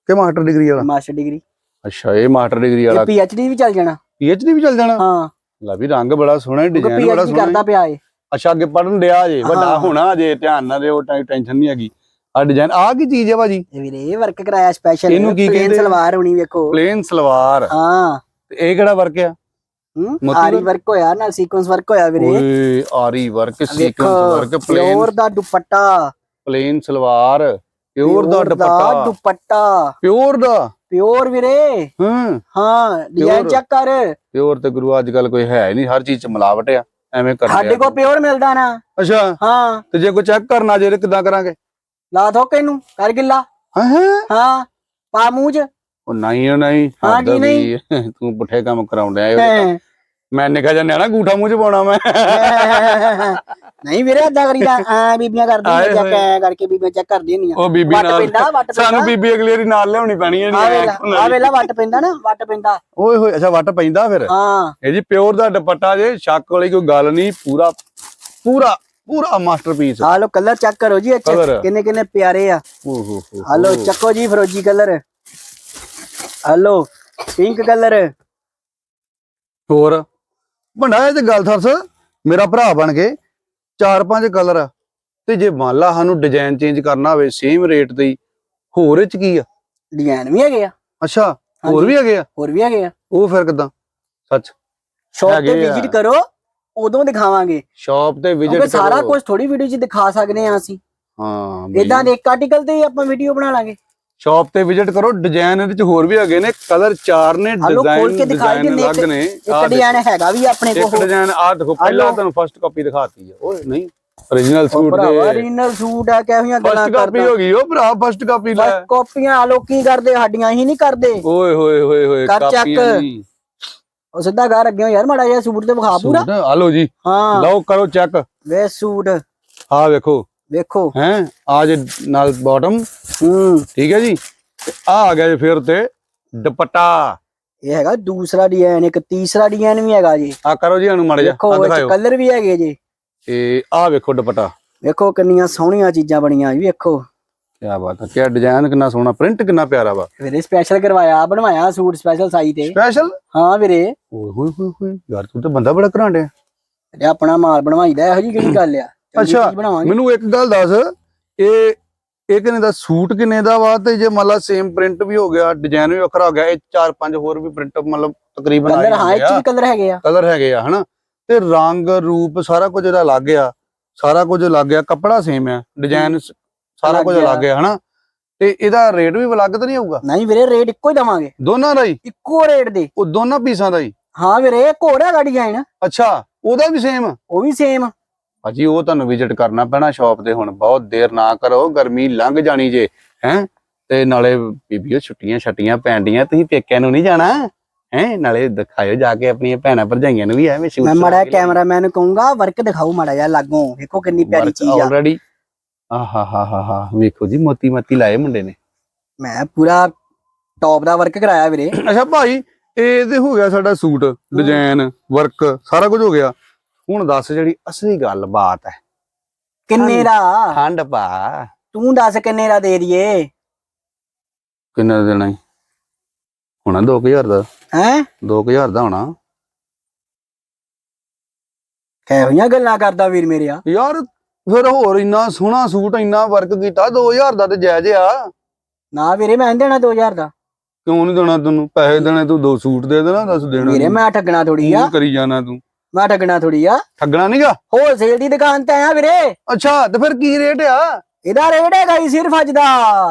Speaker 1: ਕਿ ਮਾਸਟਰ ਡਿਗਰੀ ਵਾਲਾ?
Speaker 2: Master degree.
Speaker 1: ਅੱਛਾ ਇਹ ਮਾਸਟਰ ਡਿਗਰੀ ਵਾਲਾ।
Speaker 2: ਇਹ ਪੀਐਚਡੀ ਵੀ ਚੱਲ ਜਾਣਾ।
Speaker 1: ਪੀਐਚਡੀ ਵੀ ਚੱਲ ਜਾਣਾ?
Speaker 2: ਹਾਂ।
Speaker 1: ਲੈ ਵੀ ਰੰਗ ਬੜਾ ਸੋਹਣਾ ਡਿਜ਼ਾਈਨ ਬੜਾ ਸੋਹਣਾ
Speaker 2: ਕਰਦਾ ਪਿਆ ਏ
Speaker 1: ਅੱਛਾ ਅੱਗੇ ਪੜਨ ਡਿਆ ਜੇ ਵੱਡਾ। ਹੋਣਾ ਜੇ ਧਿਆਨ ਨਾਲ ਦਿਓ ਟੈਨਸ਼ਨ ਨਹੀਂ ਹੈਗੀ। ਆ ਡਿਜ਼ਾਈਨ ਆ ਕੀ ਚੀਜ਼ ਹੈ ਭਾਜੀ?
Speaker 2: ਇਹ ਵੀਰੇ ਇਹ ਵਰਕ ਕਰਾਇਆ ਸਪੈਸ਼ਲ
Speaker 1: ਇਹਨੂੰ ਕੀ ਕਹਿੰਦੇ?
Speaker 2: ਸਲਵਾਰ ਹੋਣੀ ਵੇਖੋ।
Speaker 1: ਪਲੇਨ ਸਲਵਾਰ।
Speaker 2: ਹਾਂ।
Speaker 1: ਤੇ ਇਹ ਕਿਹੜਾ ਵਰਕ ਆ?
Speaker 2: ਆਰੀ? ਵਰਕ ਹੋਇਆ ਨਾਲ ਸੀਕੁਐਂਸ ਵਰਕ ਹੋਇਆ ਵੀਰੇ।
Speaker 1: ਓਏ ਆਰੀ work sequence work plain
Speaker 2: pure ਦਾ ਦੁਪੱਟਾ।
Speaker 1: ਪਲੇਨ ਸਲਵਾਰ ਪਿਓਰ ਦਾ ਦੁਪੱਟਾ।
Speaker 2: ਦੁਪੱਟਾ।
Speaker 1: ਪਿਓਰ ਦਾ?
Speaker 2: ਪਿਓਰ ਵੀਰੇ।
Speaker 1: ਹੂੰ।
Speaker 2: ਹਾਂ ਡਿਜ਼ਾਈਨ? ਚੈੱਕ ਕਰ।
Speaker 1: ਪਿਓਰ ਤੇ ਗੁਰੂ ਅੱਜ ਕੱਲ ਕੋਈ ਹੈ ਨਹੀਂ ਹਰ ਚੀਜ਼ ਚ ਮਿਲਾਵਟ ਆ ਐਵੇਂ ਕਰਦੇ
Speaker 2: ਸਾਡੇ। ਕੋਲ ਪਿਓਰ ਮਿਲਦਾ ਨਾ।
Speaker 1: ਅੱਛਾ।
Speaker 2: ਹਾਂ।
Speaker 1: ਤੇ ਜੇ ਕੋਈ ਚੈੱਕ ਕਰਨਾ ਜੇ ਕਿਦਾਂ ਕਰਾਂਗੇ?
Speaker 2: ਲਾ ਥੋਕੇ ਨੂੰ ਕਰ ਗਿੱਲਾ।
Speaker 1: ਹਾਂ ਹਾਂ।
Speaker 2: ਹਾਂ ਪਾ ਮੂੰਹ ਚ।
Speaker 1: ਉਹ ਨਹੀਂ ਉਹ ਨਹੀਂ
Speaker 2: ਹਾਂ ਜੀ, ਨਹੀਂ।
Speaker 1: ਤੂੰ ਪੁੱਠੇ ਕੰਮ ਕਰਾਉਂਦਾ ਹੈ। ਮੈਂ ਨਿਕਾ ਜਾਂਦੇ ਨਾ ਗੂਠਾ ਮੂੰਹ ਚ ਪਾਉਣਾ ਮੈਂ।
Speaker 2: ਨਹੀਂ ਵੀਰੇ ਏਦਾਂ ਕਰੀਦਾ। ਆ ਬੀਬੀਆਂ ਕਰਦੀਆਂ
Speaker 1: ਆਏ
Speaker 2: ਚੈੱਕ। ਐ ਕਰਕੇ ਬੀਬੀਆਂ ਚੈੱਕ ਕਰਦੀਆਂ ਨਹੀਂ
Speaker 1: ਉਹ ਬੀਬੀ
Speaker 2: ਵੱਟ
Speaker 1: ਨਾਲ।
Speaker 2: ਪੈਂਦਾ ਵੱਟ
Speaker 1: ਸਾਨੂੰ ਬੀਬੀ ਅਗਲੀ ਵਾਰੀ ਨਾਲ ਲਿਆਉਣੀ ਪੈਣੀ ਹੈ
Speaker 2: ਆ ਵੇਲਾ ਆ ਵੇਲਾ ਵੱਟ ਪੈਂਦਾ ਨਾ ਵੱਟ ਪੈਂਦਾ।
Speaker 1: ਓਏ ਹੋਏ ਅੱਛਾ ਵੱਟ ਪੈਂਦਾ ਫਿਰ?
Speaker 2: ਹਾਂ।
Speaker 1: ਇਹ ਜੀ ਪਿਓਰ ਦਾ ਦੁਪੱਟਾ ਜੇ ਸ਼ੱਕ ਵਾਲੀ ਕੋਈ ਗੱਲ ਨਹੀਂ ਪੂਰਾ ਪੂਰਾ। ਪੂਰਾ ਮਾਸਟਰਪੀਸ
Speaker 2: ਆ ਲੋ ਕਲਰ ਚੈੱਕ ਕਰੋ ਜੀ
Speaker 1: Colour।
Speaker 2: ਕਿੰਨੇ ਕਿੰਨੇ ਪਿਆਰੇ ਆ।
Speaker 1: ਓ ਹੋ ਹੋ
Speaker 2: ਆ ਲੋ ਚੱਕੋ ਜੀ ਫਰੋਜੀ ਕਲਰ। ਆ ਲੋ ਪਿੰਕ ਕਲਰ।
Speaker 1: ਹੋਰ? ਇਹ ਤੇ ਗੱਲ ਸਰਸ ਮੇਰਾ ਭਰਾ ਬਣ ਕੇ ਚਾਰ ਪੰਜ ਕਲਰ। ਆ ਤੇ ਜੇ ਮੰਨ ਲਾ ਸਾਨੂੰ ਡਿਜ਼ਾਈਨ ਚੇਂਜ ਕਰਨਾ ਹੋਵੇ ਸੇਮ ਰੇਟ ਤੇ ਹੀ ਹੋਰ ਇਹ ਚ ਕੀ ਆ?
Speaker 2: ਡਿਜ਼ਾਈਨ ਵੀ ਹੈਗੇ ਆ।
Speaker 1: ਅੱਛਾ ਹੋਰ। ਵੀ ਹੈਗੇ ਆ?
Speaker 2: ਹੋਰ ਵੀ ਹੈਗੇ ਆ।
Speaker 1: ਉਹ ਫਿਰ ਕਿਦਾਂ? ਸੱਚ।
Speaker 2: ਸ਼ੌਪ ਤੇ। ਵਿਜ਼ਿਟ ਕਰੋ। ਉਦੋਂ ਦਿਖਾਵਾਂਗੇ।
Speaker 1: ਸ਼ਾਪ ਤੇ ਵਿਜ਼ਿਟ
Speaker 2: ਸਾਰਾ ਕੁਝ ਥੋੜੀ ਵੀਡੀਓ 'ਚ ਦਿਖਾ ਸਕਦੇ ਆ ਅਸੀਂ।
Speaker 1: ਹਾਂ
Speaker 2: ਇਦਾਂ ਦੇ ਇੱਕ ਆਰਟੀਕਲ ਤੇ ਆਪਾਂ ਵੀਡੀਓ ਬਣਾ ਲਾਂਗੇ।
Speaker 1: ਸ਼ਾਪ ਤੇ ਵਿਜ਼ਿਟ ਕਰੋ ਡਿਜ਼ਾਈਨ ਇਹਦੇ ਚ ਹੋਰ ਵੀ ਹੈਗੇ ਨੇ ਕਲਰ ਚਾਰ ਨੇ ਡਿਜ਼ਾਈਨ ਅਲੱਗ ਨੇ।
Speaker 2: ਇੱਕ ਡਿਜ਼ਾਈਨ ਹੈਗਾ ਵੀ ਆਪਣੇ
Speaker 1: ਇੱਕ
Speaker 2: ਕੋਲ
Speaker 1: ਡਿਜ਼ਾਈਨ ਆ ਦੇਖੋ ਪਹਿਲਾਂ। ਤੁਹਾਨੂੰ ਫਸਟ ਕਾਪੀ ਦਿਖਾਤੀ ਹੈ ਓਏ ਨਹੀਂ origignal ਸੂਟ ਦੇ।
Speaker 2: ਓਰੀਜਨਲ ਸੂਟ ਆ ਕਿਹੋ ਗੱਲਾਂ
Speaker 1: ਫਸਟ ਕਾਪੀ
Speaker 2: ਕਰਦਾ।
Speaker 1: ਹੋ ਗਈ ਉਹ ਭਰਾ ਫਸਟ ਕਾਪੀ ਲੈ।
Speaker 2: ਕਾਪੀਆਂ ਆ ਲੋਕੀ ਕਰਦੇ ਸਾਡੀਆਂ ਹੀ ਨਹੀਂ ਕਰਦੇ।
Speaker 1: ਓਏ ਹੋਏ ਹੋਏ ਹੋਏ
Speaker 2: ਕਰ।
Speaker 1: ਕਾਪੀਆਂ ਨਹੀਂ।
Speaker 2: ਉਹ ਸਿੱਧਾ ਘਰ ਅੱਗੇ ਯਾਰ ਮਾੜਾ ਜਿਹਾ ਸੂਟ ਤੇ ਵਿਖਾ ਪੂਰਾ।
Speaker 1: ਸੂਟ? ਆ ਲਓ ਜੀ।
Speaker 2: ਹਾਂ।
Speaker 1: ਲਓ ਕਰੋ ਚੈੱਕ
Speaker 2: ਵੇ ਸੂਟ।
Speaker 1: ਆ ਵੇਖੋ।
Speaker 2: ਵੇਖੋ।
Speaker 1: ਹੈ? ਆ ਜੇ ਨਾਲ ਬਾਟਮ
Speaker 2: ਹੂੰ।
Speaker 1: ਠੀਕ ਹੈ ਜੀ? ਆ ਆ ਗਿਆ ਜੀ ਫਿਰ ਤੇ ਦੁਪੱਟਾ।
Speaker 2: ਇਹ ਹੈਗਾ ਦੂਸਰਾ ਡਿਜ਼ਾਈਨ ਇੱਕ ਤੀਸਰਾ ਡਿਜ਼ਾਈਨ ਵੀ ਹੈਗਾ ਜੀ।
Speaker 1: ਆ ਕਰੋ ਜੀ ਇਹਨੂੰ ਮੜ ਜਾ
Speaker 2: ਵੇਖੋ
Speaker 1: ਆ ਦਿਖਾਓ
Speaker 2: ਕਲਰ ਵੀ ਹੈਗੇ ਜੀ।
Speaker 1: ਤੇ ਆ ਵੇਖੋ ਦੁਪੱਟਾ।
Speaker 2: ਵੇਖੋ ਕਿੰਨੀਆਂ ਸੋਹਣੀਆਂ ਚੀਜ਼ਾਂ ਬਣੀਆਂ ਜੀ ਵੇਖੋ।
Speaker 1: ਕੀ ਬਾਤ ਹੈ ਕੀ ਡਿਜ਼ਾਈਨ ਕਿੰਨਾ ਸੋਹਣਾ ਪ੍ਰਿੰਟ ਕਿੰਨਾ ਪਿਆਰਾ ਵਾ।
Speaker 2: ਵੀਰੇ ਸਪੈਸ਼ਲ ਕਰਵਾਇਆ ਬਣਵਾਇਆ ਸੂਟ ਸਪੈਸ਼ਲ ਸਾਈ ਤੇ।
Speaker 1: ਸਪੈਸ਼ਲ
Speaker 2: ਹਾਂ ਵੀਰੇ।
Speaker 1: ਓਏ ਹੋਏ ਹੋਏ ਹੋਏ ਯਾਰ ਤੂੰ ਤੇ ਬੰਦਾ ਬੜਾ ਘਰਾਂਡਿਆ
Speaker 2: ਇਹ ਆਪਣਾ ਮਾਲ ਬਣਵਾਈਦਾ ਇਹੋ ਜੀ ਕਿਹੜੀ ਗੱਲ ਆ?
Speaker 1: ਅੱਛਾ, ਮੈਨੂੰ ਇੱਕ ਗੱਲ ਦੱਸ ਇਹ ਇਹ ਕਿੰਨੇ ਦਾ ਸੂਟ ਕਿੰਨੇ ਦਾ ਵਾ? ਤੇ ਜੇ ਮੰਨ ਲਾ ਸੇਮ ਪ੍ਰਿੰਟ ਵੀ ਹੋ ਗਿਆ ਡਿਜ਼ਾਈਨ ਵੀ ਵੱਖਰਾ ਹੋ ਗਿਆ ਇਹ ਚਾਰ ਪੰਜ ਹੋਰ ਵੀ ਪ੍ਰਿੰਟ ਮਤਲਬ ਤਕਰੀਬਨ
Speaker 2: ਕਲਰ ਹਾਂ ਇਹ 'ਚ ਵੀ ਕਲਰ ਹੈਗੇ ਆ।
Speaker 1: ਕਲਰ ਹੈਗੇ ਆ ਹਨਾ? ਤੇ ਰੰਗ ਰੂਪ ਸਾਰਾ ਕੁਝ ਇਹਦਾ ਅਲੱਗ ਆ ਸਾਰਾ ਕੁਝ ਅਲੱਗ ਆ ਕੱਪੜਾ ਸੇਮ ਆ ਡਿਜ਼ਾਈਨ ਸਾਰਾ ਕੁਝ
Speaker 2: ਅਲੱਗ ਆ
Speaker 1: ਹਨਾ? ਤੇ ਇਹਦਾ ਰੇਟ ਵੀ ਅਲੱਗ ਤਾਂ ਨਹੀਂ ਹੋਊਗਾ
Speaker 2: ਨਹੀਂ ਵੀਰੇ ਰੇਟ ਇੱਕੋ ਹੀ ਦਵਾਂਗੇ।
Speaker 1: ਦੋਨਾਂ ਦਾ ਹੀ?
Speaker 2: ਇੱਕੋ ਰੇਟ ਦੇ।
Speaker 1: ਉਹ ਦੋਨਾਂ ਪੀਸਾਂ ਦਾ ਹੀ?
Speaker 2: ਹਾਂ ਵੀਰੇ ਹੋਰ ਹੈਗਾ ਡਿਜ਼ਾਈਨ
Speaker 1: ਅੱਛਾ ਉਹਦਾ ਵੀ ਸੇਮ
Speaker 2: ਉਹ ਵੀ ਸੇਮ
Speaker 1: ਭਾਜੀ ਉਹ ਤੁਹਾਨੂੰ ਵਿਜ਼ਿਟ ਕਰਨਾ ਪੈਣਾ ਸ਼ਾਪ ਤੇ ਹੁਣ। ਬਹੁਤ ਦੇਰ ਨਾ ਕਰੋ ਗਰਮੀ ਲੰਘ ਜਾਣੀ ਜੇ ਹੈ? ਤੇ ਨਾਲੇ ਬੀਬੀਓ ਛੁੱਟੀਆਂ ਛੱਟੀਆਂ ਪੈਂਦੀਆਂ ਤੁਸੀਂ ਪੇਕਿਆਂ ਨੂੰ ਨਹੀਂ ਜਾਣਾ ਹੈ? ਨਾਲੇ ਦਿਖਾਇਓ ਜਾ ਕੇ ਆਪਣੀਆਂ ਭੈਣਾਂ ਭਰਜਾਈਆਂ ਨੂੰ ਵੀ ਐਵੇਂ ਸ਼ੂਟ
Speaker 2: ਮੈਂ ਮਾੜਾ ਕੈਮਰਾਮੈਨ ਨੂੰ ਕਹੂੰਗਾ ਵਰਕ ਦਿਖਾਓ ਮਾੜਾ ਜਿਹਾ ਲਾਗੋਂ। ਵੇਖੋ ਕਿੰਨੀ ਪਿਆਰੀ ਚੀਜ਼ ਆ।
Speaker 1: ਆਲਰੇਡੀ ਆਹਾ ਹਾ ਹਾ ਹਾ ਵੇਖੋ ਜੀ ਮੋਤੀ ਮੋਤੀ ਲਾਏ ਮੁੰਡੇ ਨੇ।
Speaker 2: ਮੈਂ ਪੂਰਾ ਟੌਪ ਦਾ ਵਰਕ ਕਰਾਇਆ ਵੀਰੇ।
Speaker 1: ਅੱਛਾ ਭਾਈ ਇਹ ਤੇ ਹੋ ਗਿਆ ਸਾਡਾ ਸੂਟ ਡਿਜ਼ਾਈਨ ਵਰਕ ਸਾਰਾ ਕੁਝ ਹੋ ਗਿਆ। ਹੁਣ ਦੱਸ ਜਿਹੜੀ ਅਸਲੀ ਗੱਲ ਬਾਤ ਹੈ।
Speaker 2: ਕਿੰਨੇ ਦਾ?
Speaker 1: ਠੰਡ ਪਾ।
Speaker 2: ਤੂੰ ਦੱਸ ਕਿੰਨੇ ਦਾ ਦੇ ਦਈਏ?
Speaker 1: ਕਿੰਨਾ ਦਾ ਦੇਣਾ ਈ? ਹੋਣਾ 2000 ਦਾ?
Speaker 2: ਹੈ?
Speaker 1: 2000 ਦਾ ਹੋਣਾ।
Speaker 2: ਕਿਹੋ ਜਿਹੀਆਂ ਗੱਲਾਂ ਕਰਦਾ ਵੀਰ ਮੇਰਿਆ
Speaker 1: ਯਾਰ ਫਿਰ ਹੋਰ ਇੰਨਾ ਸੋਹਣਾ ਸੂਟ ਇੰਨਾ ਵਰਕ ਕੀਤਾ 2000 ਦਾ ਤੇ ਜਾਇਜ਼ ਆ।
Speaker 2: ਨਾ ਵੀਰੇ ਮੈਂ ਦੇਣਾ 2000 ਦਾ।
Speaker 1: ਕਿਉਂ ਨਹੀਂ ਦੇਣਾ ਤੈਨੂੰ? ਪੈਸੇ ਦੇਣੇ ਤੂੰ ਦੋ ਸੂਟ ਦੇ ਦੇਣਾ ਦੱਸ ਦੇਣਾ
Speaker 2: ਵੀਰੇ ਮੈਂ ਠੱਗਣਾ ਥੋੜੀ ਆ।
Speaker 1: ਕਰੀ ਜਾਣਾ ਤੂੰ।
Speaker 2: ਮੈਂ ਠੱਗਣਾ ਥੋੜੀ ਆ।
Speaker 1: ਠੱਗਣਾ ਨਹੀਂਗਾ
Speaker 2: ਹੋਲਸੇਲ ਦੀ ਦੁਕਾਨ ਤੇ ਆਇਆ ਵੀਰੇ।
Speaker 1: ਅੱਛਾ ਤੇ ਫਿਰ ਕੀ ਰੇਟ ਆ?
Speaker 2: ਇਹਦਾ ਰੇਟ ਹੈਗਾ ਜੀ ਸਿਰਫ ਅੱਜ ਦਾ।